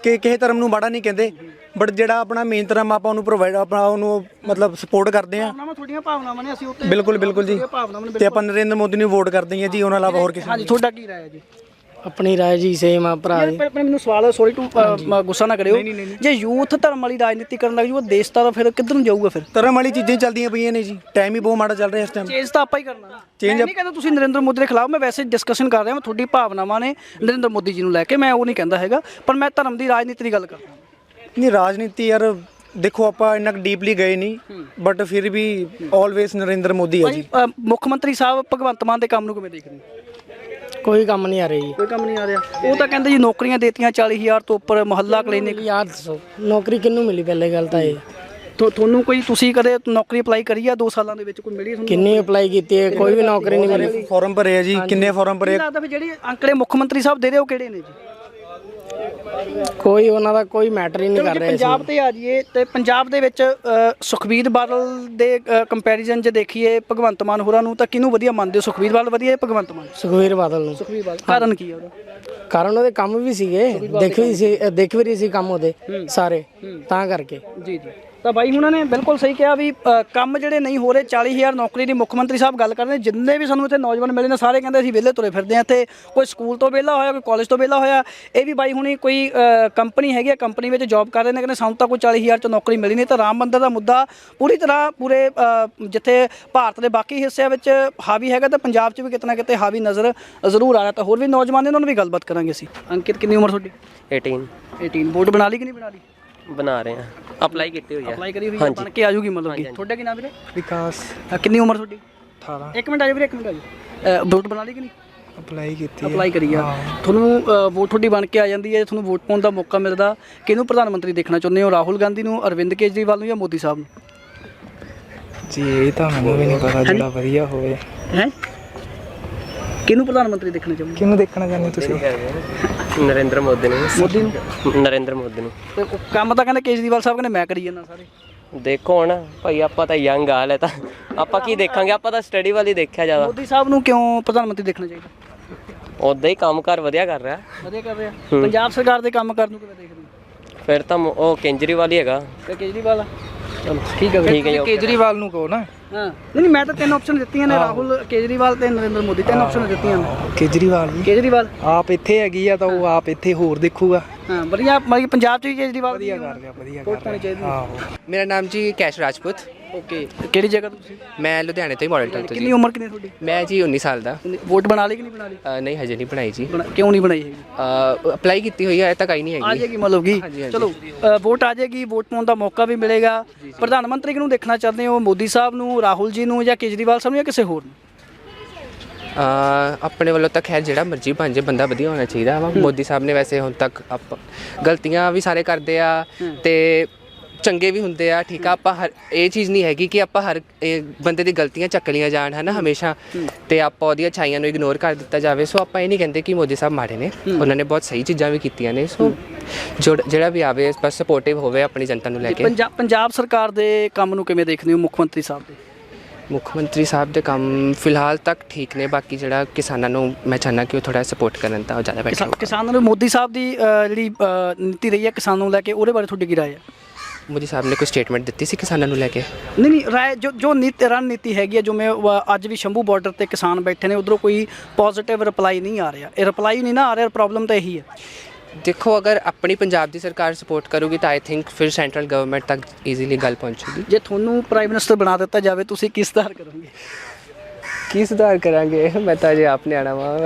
ਕਿ- ਕਿਸੇ ਧਰਮ ਨੂੰ ਮਾੜਾ ਨਹੀਂ ਕਹਿੰਦੇ। ਬਟ ਜਿਹੜਾ ਆਪਣਾ ਮੇਨ ਧਰਮ ਆ, ਆਪਾਂ ਉਹਨੂੰ ਪ੍ਰੋਵਾਈਡ ਆਪਣਾ ਉਹਨੂੰ ਮਤਲਬ ਸਪੋਰਟ ਕਰਦੇ ਆ ਭਾਵਨਾਵਾਂ ਤੁਹਾਡੀਆਂ ਭਾਵਨਾਵਾਂ ਨੇ ਅਸੀਂ ਉੱਤੇ ਬਿਲਕੁਲ ਬਿਲਕੁਲ ਜੀ। ਭਾਵਨਾਵਾਂ ਤੇ ਆਪਾਂ ਨਰਿੰਦਰ ਮੋਦੀ ਨੂੰ ਵੋਟ ਕਰਦੇ ਹਾਂ ਜੀ ਉਹਨਾਂ ਇਲਾਵਾ ਹੋਰ ਕਿਸੇ ਹਾਂਜੀ ਤੁਹਾਡਾ ਕੀ ਰਾਏ ਹੈ ਜੀ? ਆਪਣੀ ਰਾਏ ਜੀ ਸੇਮ ਆ ਭਰਾ ਯਾਰ ਪਰ ਮੈਨੂੰ ਸਵਾਲ ਸੌਰੀ ਟੂ ਗੁੱਸਾ ਨਾ ਕਰਿਓ। ਜੇ ਯੂਥ ਧਰਮ ਵਾਲੀ ਰਾਜਨੀਤੀ ਕਰਨ ਲੱਗ ਜੂ ਉਹ ਦੇਸ਼ ਤਾਂ ਫਿਰ ਕਿੱਧਰ ਨੂੰ ਜਾਊਗਾ ਫਿਰ? ਧਰਮ ਵਾਲੀ ਚੀਜ਼ਾਂ ਹੀ ਚੱਲਦੀਆਂ ਪਈਆਂ ਨੇ ਜੀ। ਟਾਈਮ ਹੀ ਬਹੁਤ ਮਾੜਾ ਚੱਲ ਰਿਹਾ ਇਸ ਟਾਈਮ ਚੇਂਜ ਤਾਂ ਆਪਾਂ ਹੀ ਕਰਨਾ। ਚੇਂਜ ਨਹੀਂ ਕਹਿੰਦਾ ਤੁਸੀਂ ਨਰਿੰਦਰ ਮੋਦੀ ਦੇ ਖਿਲਾਫ ਮੈਂ ਵੈਸੇ ਡਿਸਕਸ਼ਨ ਕਰ ਰਿਹਾ ਮੈਂ ਤੁਹਾਡੀ ਭਾਵਨਾਵਾਂ ਨੇ ਨਰਿੰਦਰ ਮੋਦੀ ਜੀ ਨੂੰ ਲੈ ਕੇ ਮੈਂ ਉਹ ਨਹੀਂ ਕਹਿੰਦਾ ਹੈਗਾ ਪਰ ਮੈਂ ਧਰਮ ਦੀ ਰਾਜਨੀਤੀ ਦੀ ਗੱਲ ਕਰਦਾ। ਨਹੀਂ ਰਾਜਨੀਤੀ ਯਾਰ ਦੇਖੋ ਆਪਾਂ ਇੰਨਾ ਡੀਪਲੀ ਗਏ ਨਹੀਂ ਬਟ ਫਿਰ ਵੀ ਆਲਵੇਸ ਨਰਿੰਦਰ ਮੋਦੀ ਹੈ ਜੀ। ਭਾਈ ਅ, ਮੁੱਖ ਮੰਤਰੀ ਸਾਹਿਬ ਭਗਵੰਤ ਮਾਨ ਦੇ ਕੰਮ ਨੂੰ ਕਿਵੇਂ ਦੇਖਦੇ ਹੋ? ਕੋਈ ਕੰਮ ਨਹੀਂ ਆ ਰਹੀ ਕੋਈ ਕੰਮ ਨਹੀਂ ਆ ਰਿਹਾ। ਉਹ ਤਾਂ ਕਹਿੰਦੇ ਜੀ ਨੌਕਰੀਆਂ ਦੇਤੀਆਂ 40000 ਤੋਂ ਉੱਪਰ ਮੁਹੱਲਾ ਕਲੀਨਿਕ। ਯਾਰ ਦੱਸੋ ਨੌਕਰੀ ਕਿੰਨੂੰ ਮਿਲੀ ਪਹਿਲੇ ਗੱਲ ਤਾਂ ਇਹ? ਤੁਹਾਨੂੰ ਕੋਈ ਤੁਸੀਂ ਕਦੇ ਨੌਕਰੀ ਅਪਲਾਈ ਕਰੀ ਆ 2 ਸਾਲਾਂ ਦੇ ਵਿੱਚ? ਕੋਈ ਮਿਲੀ ਤੁਹਾਨੂੰ ਕਿੰਨੀ ਅਪਲਾਈ ਕੀਤੀ ਹੈ? ਕੋਈ ਵੀ ਨੌਕਰੀ ਨਹੀਂ ਮਿਲੀ। ਫਾਰਮ ਭਰੇ ਆ ਜੀ ਕਿੰਨੇ ਫਾਰਮ ਭਰੇ ਲੱਗਦਾ ਵੀ ਜਿਹੜੇ ਅੰਕੜੇ ਮੁੱਖ ਮੰਤਰੀ ਸਾਹਿਬ ਦੇ ਰਹੇ ਉਹ ਕਿਹੜੇ ਨੇ ਜੀ? ਕੋਈ ਉਹਨਾਂ ਦਾ ਕੋਈ ਮੈਟਰ ਹੀ ਨਹੀਂ ਕਰ ਰਿਹਾ ਪੰਜਾਬ ਤੇ ਆ ਜਾਈਏ ਤੇ ਪੰਜਾਬ ਦੇ ਵਿੱਚ ਸੁਖਬੀਰ ਬਾਦਲ ਦੇ ਕੰਪੈਰੀਜ਼ਨ ਜੇ ਦੇਖੀਏ ਭਗਵੰਤ ਮਾਨ ਹੋਰਾਂ ਨੂੰ ਤਾਂ ਕਿਹਨੂੰ ਵਧੀਆ ਮੰਨਦੇ ਹੋ? ਸੁਖਬੀਰ ਬਾਦਲ ਵਧੀਆ ਹੈ ਭਗਵੰਤ ਮਾਨ? ਸੁਖਵੀਰ ਬਾਦਲ ਨੂੰ। ਸੁਖਬੀਰ ਬਾਦਲ। ਕਾਰਨ ਕੀ ਹੈ ਉਹਦਾ? ਕਾਰਨ ਉਹਦੇ ਕੰਮ ਵੀ ਸੀਗੇ ਦੇਖ ਸੀ ਦੇਖ ਵੀ ਰਹੀ ਸੀ ਕੰਮ ਉਹਦੇ ਸਾਰੇ ਤਾਂ ਕਰਕੇ। ਜੀ ਜੀ। ਤਾਂ ਬਾਈ ਹੁਣਾਂ ਨੇ ਬਿਲਕੁਲ ਸਹੀ ਕਿਹਾ ਵੀ ਅ, ਕੰਮ ਜਿਹੜੇ ਨਹੀਂ ਹੋ ਰਹੇ 40000 ਨੌਕਰੀ ਦੀ ਮੁੱਖ ਮੰਤਰੀ ਸਾਹਿਬ ਗੱਲ ਕਰਦੇ ਨੇ ਜਿੰਨੇ ਵੀ ਸਾਨੂੰ ਇੱਥੇ ਨੌਜਵਾਨ ਮਿਲੇ ਨੇ ਸਾਰੇ ਕਹਿੰਦੇ ਅਸੀਂ ਵਿਹਲੇ ਤੁਰੇ ਫਿਰਦੇ ਆ ਇੱਥੇ ਕੋਈ ਸਕੂਲ ਤੋਂ ਵਿਹਲਾ ਹੋਇਆ ਕੋਈ ਕਾਲਜ ਤੋਂ ਵਿਹਲਾ ਹੋਇਆ। ਇਹ ਵੀ ਬਾਈ ਹੁਣੀ ਕੋਈ ਕੰਪਨੀ ਹੈਗੀ ਆ ਕੰਪਨੀ ਵਿੱਚ ਜੌਬ ਕਰ ਰਹੇ ਨੇ ਕਹਿੰਦੇ ਸਾਨੂੰ ਤਾਂ ਕੋਈ 40000 ਚ ਨੌਕਰੀ ਮਿਲੀ ਨਹੀਂ ਤਾਂ ਰਾਮ ਮੰਦਰ ਦਾ ਮੁੱਦਾ ਪੂਰੀ ਤਰ੍ਹਾਂ ਪੂਰੇ ਅ, ਜਿੱਥੇ ਭਾਰਤ ਦੇ ਬਾਕੀ ਹਿੱਸਿਆਂ ਵਿੱਚ ਹਾਵੀ ਹੈਗਾ ਤਾਂ ਪੰਜਾਬ 'ਚ ਵੀ ਕਿਤੇ ਨਾ ਕਿਤੇ ਹਾਵੀ ਨਜ਼ਰ ਜ਼ਰੂਰ ਆ ਰਿਹਾ। ਤਾਂ ਹੋਰ ਵੀ ਨੌਜਵਾਨ ਨੇ ਉਹਨਾਂ ਨੂੰ ਵੀ ਗੱਲਬਾਤ ਕਰਾਂਗੇ ਅਸੀਂ। ਅੰਕਿਤ ਕਿੰਨੀ ਉਮਰ ਤੁਹਾਡੀ? 18 18 ਵੋਟ ਬਣਾ ਲਈ ਕਿ ਨਹੀਂ ਬਣਾ ਲਈ? ਬਣਾ ਰਹੇ ਆ ਅਪਲਾਈ ਕੀਤੀ ਹੋਈ ਅਪਲਾਈ ਕਰੀ ਹੋਈ ਹੈ ਬਣ ਕੇ ਆ ਮਤਲਬ ਕਿ। ਤੁਹਾਡਾ ਕੀ ਨਾਮ ਵੀਰੇ? ਵਿਕਾਸ। ਕਿੰਨੀ ਉਮਰ ਤੁਹਾਡੀ? 18 ਇੱਕ ਮਿੰਟ ਆ ਜਾਓ ਵੀਰੇ ਇੱਕ ਮਿੰਟ ਆ ਜਾਓ ਵੋਟ ਬਣਾ ਲਈ ਕਿ ਨਹੀਂ? ਅਪਲਾਈ ਕੀਤੀ ਅਪਲਾਈ ਕਰੀ ਆ। ਤੁਹਾਨੂੰ ਅ, ਵੋਟ ਤੁਹਾਡੀ ਬਣ ਕੇ ਆ ਜਾਂਦੀ ਹੈ। ਤੁਹਾਨੂੰ ਵੋਟ ਪਾਉਣ ਦਾ ਮੌਕਾ ਮਿਲਦਾ ਕਿਹਨੂੰ ਪ੍ਰਧਾਨ ਮੰਤਰੀ ਦੇਖਣਾ ਚਾਹੁੰਦੇ ਹੋ? ਰਾਹੁਲ ਗਾਂਧੀ ਨੂੰ ਅਰਵਿੰਦ ਕੇਜਰੀਵਾਲ ਨੂੰ ਜਾਂ ਮੋਦੀ ਸਾਹਿਬ ਨੂੰ? ਜੀ ਇਹ ਤਾਂ ਮੈਨੂੰ ਵੀ ਨਹੀਂ ਪਤਾ ਜਿਹੜਾ ਵਧੀਆ ਹੋਵੇ। ਹੈ? ਕਿਹਨੂੰ ਪ੍ਰਧਾਨ ਮੰਤਰੀ ਦੇਖਣਾ ਚਾਹੁੰਦੇ ਕਿਹਨੂੰ ਦੇਖਣਾ ਚਾਹੁੰਦੇ ਤੁਸੀਂ? ਨਰਿੰਦਰ ਮੋਦੀ ਨੂੰ। ਮੋਦੀ ਨੂੰ? ਨਰਿੰਦਰ ਮੋਦੀ ਨੂੰ। ਤੇ ਉਹ ਕੰਮ ਤਾਂ ਕਹਿੰਦੇ ਕੇਜਰੀਵਾਲ ਸਾਹਿਬ ਕਹਿੰਦੇ ਮੈਂ ਕਰੀ ਜਾਂਦਾ ਸਾਰੇ। ਦੇਖੋ ਹੁਣ ਭਾਈ ਆਪਾਂ ਤਾਂ ਯੰਗ ਆ ਹਲੇ ਤਾਂ। ਆਪਾਂ ਕੀ ਦੇਖਾਂਗੇ? ਆਪਾਂ ਤਾਂ ਸਟੱਡੀ ਵਾਲੀ ਦੇਖਿਆ ਜ਼ਿਆਦਾ। ਮੋਦੀ ਸਾਹਿਬ ਨੂੰ ਕਿਉਂ ਪ੍ਰਧਾਨ ਮੰਤਰੀ ਦੇਖਣਾ ਚਾਹੀਦਾ? ਉਦਾਂ ਹੀ ਕੰਮਕਾਰ ਵਧੀਆ ਕਰ ਰਿਹਾ। ਵਧੀਆ ਕਰ ਰਿਹਾ। ਪੰਜਾਬ ਸਰਕਾਰ ਦੇ ਕੰਮ ਕਰਨ ਨੂੰ ਕਿਵੇਂ ਦੇਖਦੇ ਹੋ? ਫਿਰ ਤਾਂ ਉਹ ਕੇਜਰੀਵਾਲ ਹੀ ਹੈਗਾ। ਕੇਜਰੀਵਾਲ ਚਲੋ ਠੀਕ ਹੈ। ਠੀਕ ਹੈ। ਕੇਜਰੀਵਾਲ ਨੂੰ ਕਹੋ ਨਾ। ਹਾਂ। ਨਹੀਂ ਨਹੀਂ ਮੈਂ ਤਾਂ ਤਿੰਨ ਆਪਸ਼ਨ ਦਿੱਤੀਆਂ ਨੇ ਰਾਹੁਲ ਕੇਜਰੀਵਾਲ ਤੇ ਨਰਿੰਦਰ ਮੋਦੀ ਤਿੰਨ ਆਪਸ਼ਨ ਦਿੱਤੀਆਂ ਨੇ। ਕੇਜਰੀਵਾਲ ਜੀ? ਕੇਜਰੀਵਾਲ। ਆਪ ਇੱਥੇ ਹੈਗੀ ਆ ਤਾਂ ਉਹ ਆਪ ਇੱਥੇ ਹੋਰ ਦੇਖੂਗਾ। ਹਾਂ ਵਧੀਆ ਮਤਲਬ ਕਿ ਪੰਜਾਬ ਚ ਵੀ ਕੇਜਰੀਵਾਲ ਵਧੀਆ ਕਰ ਰਿਹਾ ਵਧੀਆ ਵੋਟ ਪਾਣੀ ਚਾਹੀਦੀ ਆਹੋ। ਮੇਰਾ ਨਾਮ ਜੀ ਕੈਸ਼ ਰਾਜਪੂਤ। ਓਕੇ ਕਿਹੜੀ ਜਗ੍ਹਾ ਤੋਂ ਤੁਸੀਂ? ਮੈਂ ਲੁਧਿਆਣੇ ਤੋਂ ਹੀ ਮਾਡਲ ਟਾਊਨ ਤੋਂ ਕਿੰਨੀ ਜੀ। ਉਮਰ ਕਿੰਨੀ ਤੁਹਾਡੀ? ਮੈਂ ਜੀ 19 ਸਾਲ ਦਾ। ਵੋਟ ਬਣਾ ਲਈ ਕਿ ਨਹੀਂ ਬਣਾ ਲਈ? ਅ, ਨਹੀਂ ਹਜੇ ਨਹੀਂ ਬਣਾਈ ਜੀ। ਬਣਾ- ਕਿਉਂ ਨਹੀਂ ਬਣਾਈ ਹੈਗੀ? ਅਪਲਾਈ ਕੀਤੀ ਹੋਈ ਹੈ ਅਜੇ ਤੱਕ ਆਈ ਨਹੀਂ ਆ ਹੈਗੀ ਜਾਏਗੀ ਮਤਲਬ ਕਿ? ਹਾਂਜੀ, ਹਾਂਜੀ। ਚਲੋ ਅ, ਵੋਟ ਆ ਜਾਏਗੀ ਵੋਟ ਪਾਉਣ ਦਾ ਮੌਕਾ ਵੀ ਮਿਲੇਗਾ। ਪ੍ਰਧਾਨ ਮੰਤਰੀ ਕਿਹਨੂੰ ਦੇਖਣਾ ਚਾਹੁੰਦੇ ਹੋ ਮੋਦੀ ਸਾਹਿਬ ਨੂੰ ਰਾਹੁਲ ਜੀ ਨੂੰ ਜਾਂ ਕੇਜਰੀਵਾਲ ਸਾਹਿਬ ਨੂੰ ਜਾਂ ਕਿਸੇ ਹੋਰ ਨੂੰ? ਆਪਣੇ ਵੱਲੋਂ ਤਾਂ ਖੈਰ ਜਿਹੜਾ ਮਰਜ਼ੀ ਬਣ ਜੇ ਬੰਦਾ ਵਧੀਆ ਹੋਣਾ ਚਾਹੀਦਾ ਵਾ। ਮੋਦੀ ਸਾਹਿਬ ਨੇ ਵੈਸੇ ਹੁਣ ਤੱਕ ਆਪ ਗਲਤੀਆਂ ਵੀ ਸਾਰੇ ਕਰਦੇ ਆ ਤੇ ਚੰਗੇ ਵੀ ਹੁੰਦੇ ਆ ਠੀਕ ਆ। ਆਪਾਂ ਹਰ ਇਹ ਚੀਜ਼ ਨਹੀਂ ਹੈਗੀ ਕਿ ਆਪਾਂ ਹਰ ਇਹ ਬੰਦੇ ਦੀ ਗਲਤੀਆਂ ਚੱਕ ਲੀਆਂ ਜਾਣ ਹਨਾ ਹਮੇਸ਼ਾ। ਤੇ ਆਪਾਂ ਉਹਦੀਆਂ ਅੱਛਾਈਆਂ ਨੂੰ ਇਗਨੋਰ ਕਰ ਦਿੱਤਾ ਜਾਵੇ। ਸੋ ਆਪਾਂ ਇਹ ਨਹੀਂ ਕਹਿੰਦੇ ਕਿ ਮੋਦੀ ਸਾਹਿਬ ਮਾੜੇ ਨੇ। ਉਹਨਾਂ ਨੇ ਬਹੁਤ ਸਹੀ ਚੀਜ਼ਾਂ ਵੀ ਕੀਤੀਆਂ ਨੇ। ਸੋ ਜੋ- ਜਿਹੜਾ ਵੀ ਆਵੇ ਬਸ ਸਪੋਰਟਿਵ ਹੋਵੇ ਆਪਣੀ ਜਨਤਾ ਨੂੰ ਲੈ ਕੇ। ਪੰਜਾਬ ਪੰਜਾਬ ਸਰਕਾਰ ਦੇ ਕੰਮ ਨੂੰ ਕਿਵੇਂ ਦੇਖਦੇ ਹੋ ਮੁੱਖ ਮੰਤਰੀ ਸਾਹਿਬ ਦੇ? ਮੁੱਖ ਮੰਤਰੀ ਸਾਹਿਬ ਦੇ ਕੰਮ ਫਿਲਹਾਲ ਤੱਕ ਠੀਕ ਨੇ ਬਾਕੀ ਜਿਹੜਾ ਕਿਸਾਨਾਂ ਨੂੰ ਮੈਂ ਚਾਹੁੰਦਾ ਕਿ ਉਹ ਥੋੜਾ ਸਪੋਰਟ ਕਰਨ ਤਾਂ ਉਹ ਜ਼ਿਆਦਾ ਬੈਟਰ ਕਿਸਾ- ਕਿਸਾਨਾਂ ਨੂੰ ਮੋਦੀ ਸਾਹਿਬ ਦੀ ਅ, ਜਿਹੜੀ ਅ, ਨੀਤੀ ਰਹੀ ਹੈ ਕਿਸਾਨਾਂ ਨੂੰ ਲੈ ਕੇ ਉਹਦੇ ਬਾਰੇ ਤੁਹਾਡੀ ਕੀ ਰਾਏ ਹੈ? ਮੋਦੀ ਸਾਹਿਬ ਨੇ ਕੋਈ ਸਟੇਟਮੈਂਟ ਦਿੱਤੀ ਸੀ ਕਿਸਾਨਾਂ ਨੂੰ ਲੈ ਕੇ? ਨਹੀਂ ਨਹੀਂ ਰਾਏ ਜੋ ਜੋ ਨੀਤ ਰਣਨੀਤੀ ਹੈਗੀ ਹੈ ਜੋ ਮੈਂ ਅ, ਅੱਜ ਵੀ ਸ਼ੰਭੂ ਬਾਰਡਰ ਤੇ ਕਿਸਾਨ ਬੈਠੇ ਨੇ ਉਧਰੋਂ ਕੋਈ ਪੋਜ਼ਿਟਿਵ ਰਿਪਲਾਈ ਨਹੀਂ ਆ ਰਿਹਾ। ਇਹ ਰਿਪਲਾਈ ਨਹੀਂ ਨਾ ਆ ਰਿਹਾ ਪ੍ਰੋਬਲਮ ਤਾਂ ਇਹੀ ਹੈ। ਦੇਖੋ ਅਗਰ ਆਪਣੀ ਪੰਜਾਬ ਦੀ ਸਰਕਾਰ ਸਪੋਰਟ ਕਰੂਗੀ ਤਾਂ ਆਈ ਥਿੰਕ ਫਿਰ ਸੈਂਟਰਲ ਗਵਰਨਮੈਂਟ ਤੱਕ ਈਜ਼ੀਲੀ ਗੱਲ ਪਹੁੰਚੂਗੀ। ਜੇ ਤੁਹਾਨੂੰ ਪ੍ਰਾਈਮ ਮਿਨਿਸਟਰ ਬਣਾ ਦਿੱਤਾ ਜਾਵੇ ਤੁਸੀਂ ਕਿਸ ਸੁਧਾਰ ਕਰੋਗੇ? ਕੀ ਸੁਧਾਰ ਕਰਾਂਗੇ? ਮੈਂ ਤਾਂ ਜੇ ਆਪਨੇ ਆਣਾ ਵਾ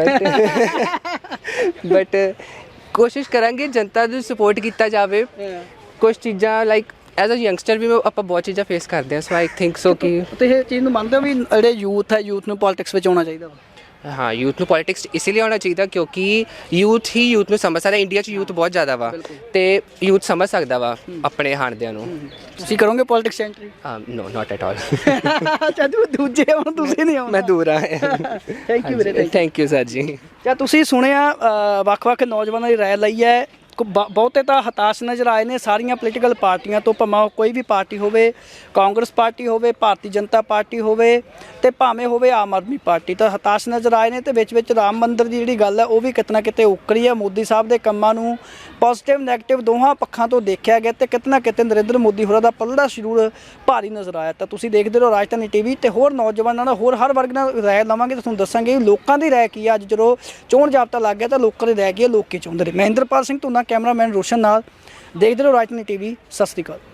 ਬਟ ਕੋਸ਼ਿਸ਼ ਕਰਾਂਗੇ ਜਨਤਾ ਨੂੰ ਸਪੋਰਟ ਕੀਤਾ ਜਾਵੇ। ਕੁਝ ਚੀਜ਼ਾਂ ਲਾਈਕ ਐਜ਼ ਅ ਯੰਗਸਟਰ ਵੀ ਆਪਾਂ ਬਹੁਤ ਚੀਜ਼ਾਂ ਫੇਸ ਕਰਦੇ ਹਾਂ ਸੋ ਆਈ ਥਿੰਕ ਸੋ ਕਿ ਤੇ ਇਹ ਚੀਜ਼ ਨੂੰ ਮੰਨਦੇ ਹੋ ਵੀ ਜਿਹੜੇ ਯੂਥ ਹੈ ਯੂਥ ਨੂੰ ਪੋਲਿਟਿਕਸ ਵਿੱਚ ਆਉਣਾ ਚਾਹੀਦਾ ਵਾ? ਹਾਂ ਯੂਥ ਨੂੰ ਪੋਲਿਟਿਕਸ ਇਸ ਲਈ ਆਉਣਾ ਚਾਹੀਦਾ ਕਿਉਂਕਿ ਯੂਥ ਹੀ ਯੂਥ ਨੂੰ ਸਮਝ ਸਕਦਾ ਇੰਡੀਆ 'ਚ ਯੂਥ ਬਹੁਤ ਜ਼ਿਆਦਾ ਵਾ ਤੇ ਯੂਥ ਸਮਝ ਸਕਦਾ ਵਾ ਆਪਣੇ ਹਾਣਦਿਆਂ ਨੂੰ। ਤੁਸੀਂ ਕਰੋਗੇ politics entry no not at all ਅੱਛਾ ਤੂੰ ਦੂਜੇ ਹੁਣ ਤੁਸੀਂ ਨਹੀਂ ਆਉਣਾ ਮੈਂ ਦੂਰ ਆ ਥੈਂਕ ਯੂ ਵੀਰੇ। Thank you sir ji. ਜਾਂ ਤੁਸੀਂ ਸੁਣਿਆ ਵੱਖ-ਵੱਖ ਨੌਜਵਾਨਾਂ ਦੀ ਰਾਏ ਲਈ ਹੈ। ਬਹੁਤੇ ਤਾਂ ਹਤਾਸ਼ ਨਜ਼ਰ ਆਏ ਨੇ, ਸਾਰੀਆਂ ਪੋਲੀਟੀਕਲ ਪਾਰਟੀਆਂ ਤੋਂ, ਭਾਵੇਂ ਕੋਈ ਵੀ ਪਾਰਟੀ ਹੋਵੇ, ਕਾਂਗਰਸ ਪਾਰਟੀ ਹੋਵੇ, ਭਾਰਤੀ ਜਨਤਾ ਪਾਰਟੀ ਹੋਵੇ, ਤੇ ਭਾਵੇਂ ਹੋਵੇ ਆਮ ਆਦਮੀ ਪਾਰਟੀ, ਤਾਂ ਹਤਾਸ਼ ਨਜ਼ਰ ਆਏ ਨੇ, ਤੇ ਵਿੱਚ ਵਿੱਚ ਰਾਮ ਮੰਦਿਰ ਦੀ ਜਿਹੜੀ ਗੱਲ ਹੈ, ਉਹ ਵੀ ਕਿਤਨਾ ਕਿਤੇ ਉੱਕਰੀ ਹੈ। ਮੋਦੀ ਸਾਹਿਬ ਦੇ ਕੰਮਾਂ ਨੂੰ ਪੋਜ਼ਿਟਿਵ ਨੈਗੇਟਿਵ ਦੋਹਾਂ ਪੱਖਾਂ ਤੋਂ ਦੇਖਿਆ ਗਿਆ ਤੇ ਕਿਤਨਾ ਕਿਤੇ ਨਰਿੰਦਰ ਮੋਦੀ ਹੋਰਾਂ ਦਾ ਪੱਲੜਾ ਜ਼ਰੂਰ ਭਾਰੀ ਨਜ਼ਰ ਆਇਆ। ਤਾਂ ਤੁਸੀਂ ਦੇਖਦੇ ਰਹੋ ਰਾਜਧਾਨੀ ਟੀਵੀ ਤੇ ਹੋਰ ਨੌਜਵਾਨਾਂ ਨਾਲ ਹੋਰ ਹਰ ਵਰਗ ਨਾਲ ਰਾਏ ਲਵਾਂਗੇ ਤੇ ਤੁਹਾਨੂੰ ਦੱਸਾਂਗੇ ਵੀ ਲੋਕਾਂ ਦੀ ਰਾਏ ਕੀ ਹੈ ਅੱਜ ਜਦੋਂ ਚੋਣ ਜਾਬਤਾ ਲੱਗ ਗਿਆ ਤਾਂ ਲੋਕਾਂ ਦੀ ਰਾਏ ਕੀ ਹੈ ਲੋਕ ਕੀ ਚਾਹੁੰਦੇ ਨੇ? ਮਹਿੰਦਰਪਾਲ ਸਿੰਘ ਧੁਨਾ, ਕੈਮਰਾਮੈਨ ਰੋਸ਼ਨ ਨਾਲ ਦੇਖਦੇ ਰਹੋ ਰਾਜਧਾਨੀ ਟੀਵੀ ਸਤਿ ਸ੍ਰੀ ਅਕਾਲ।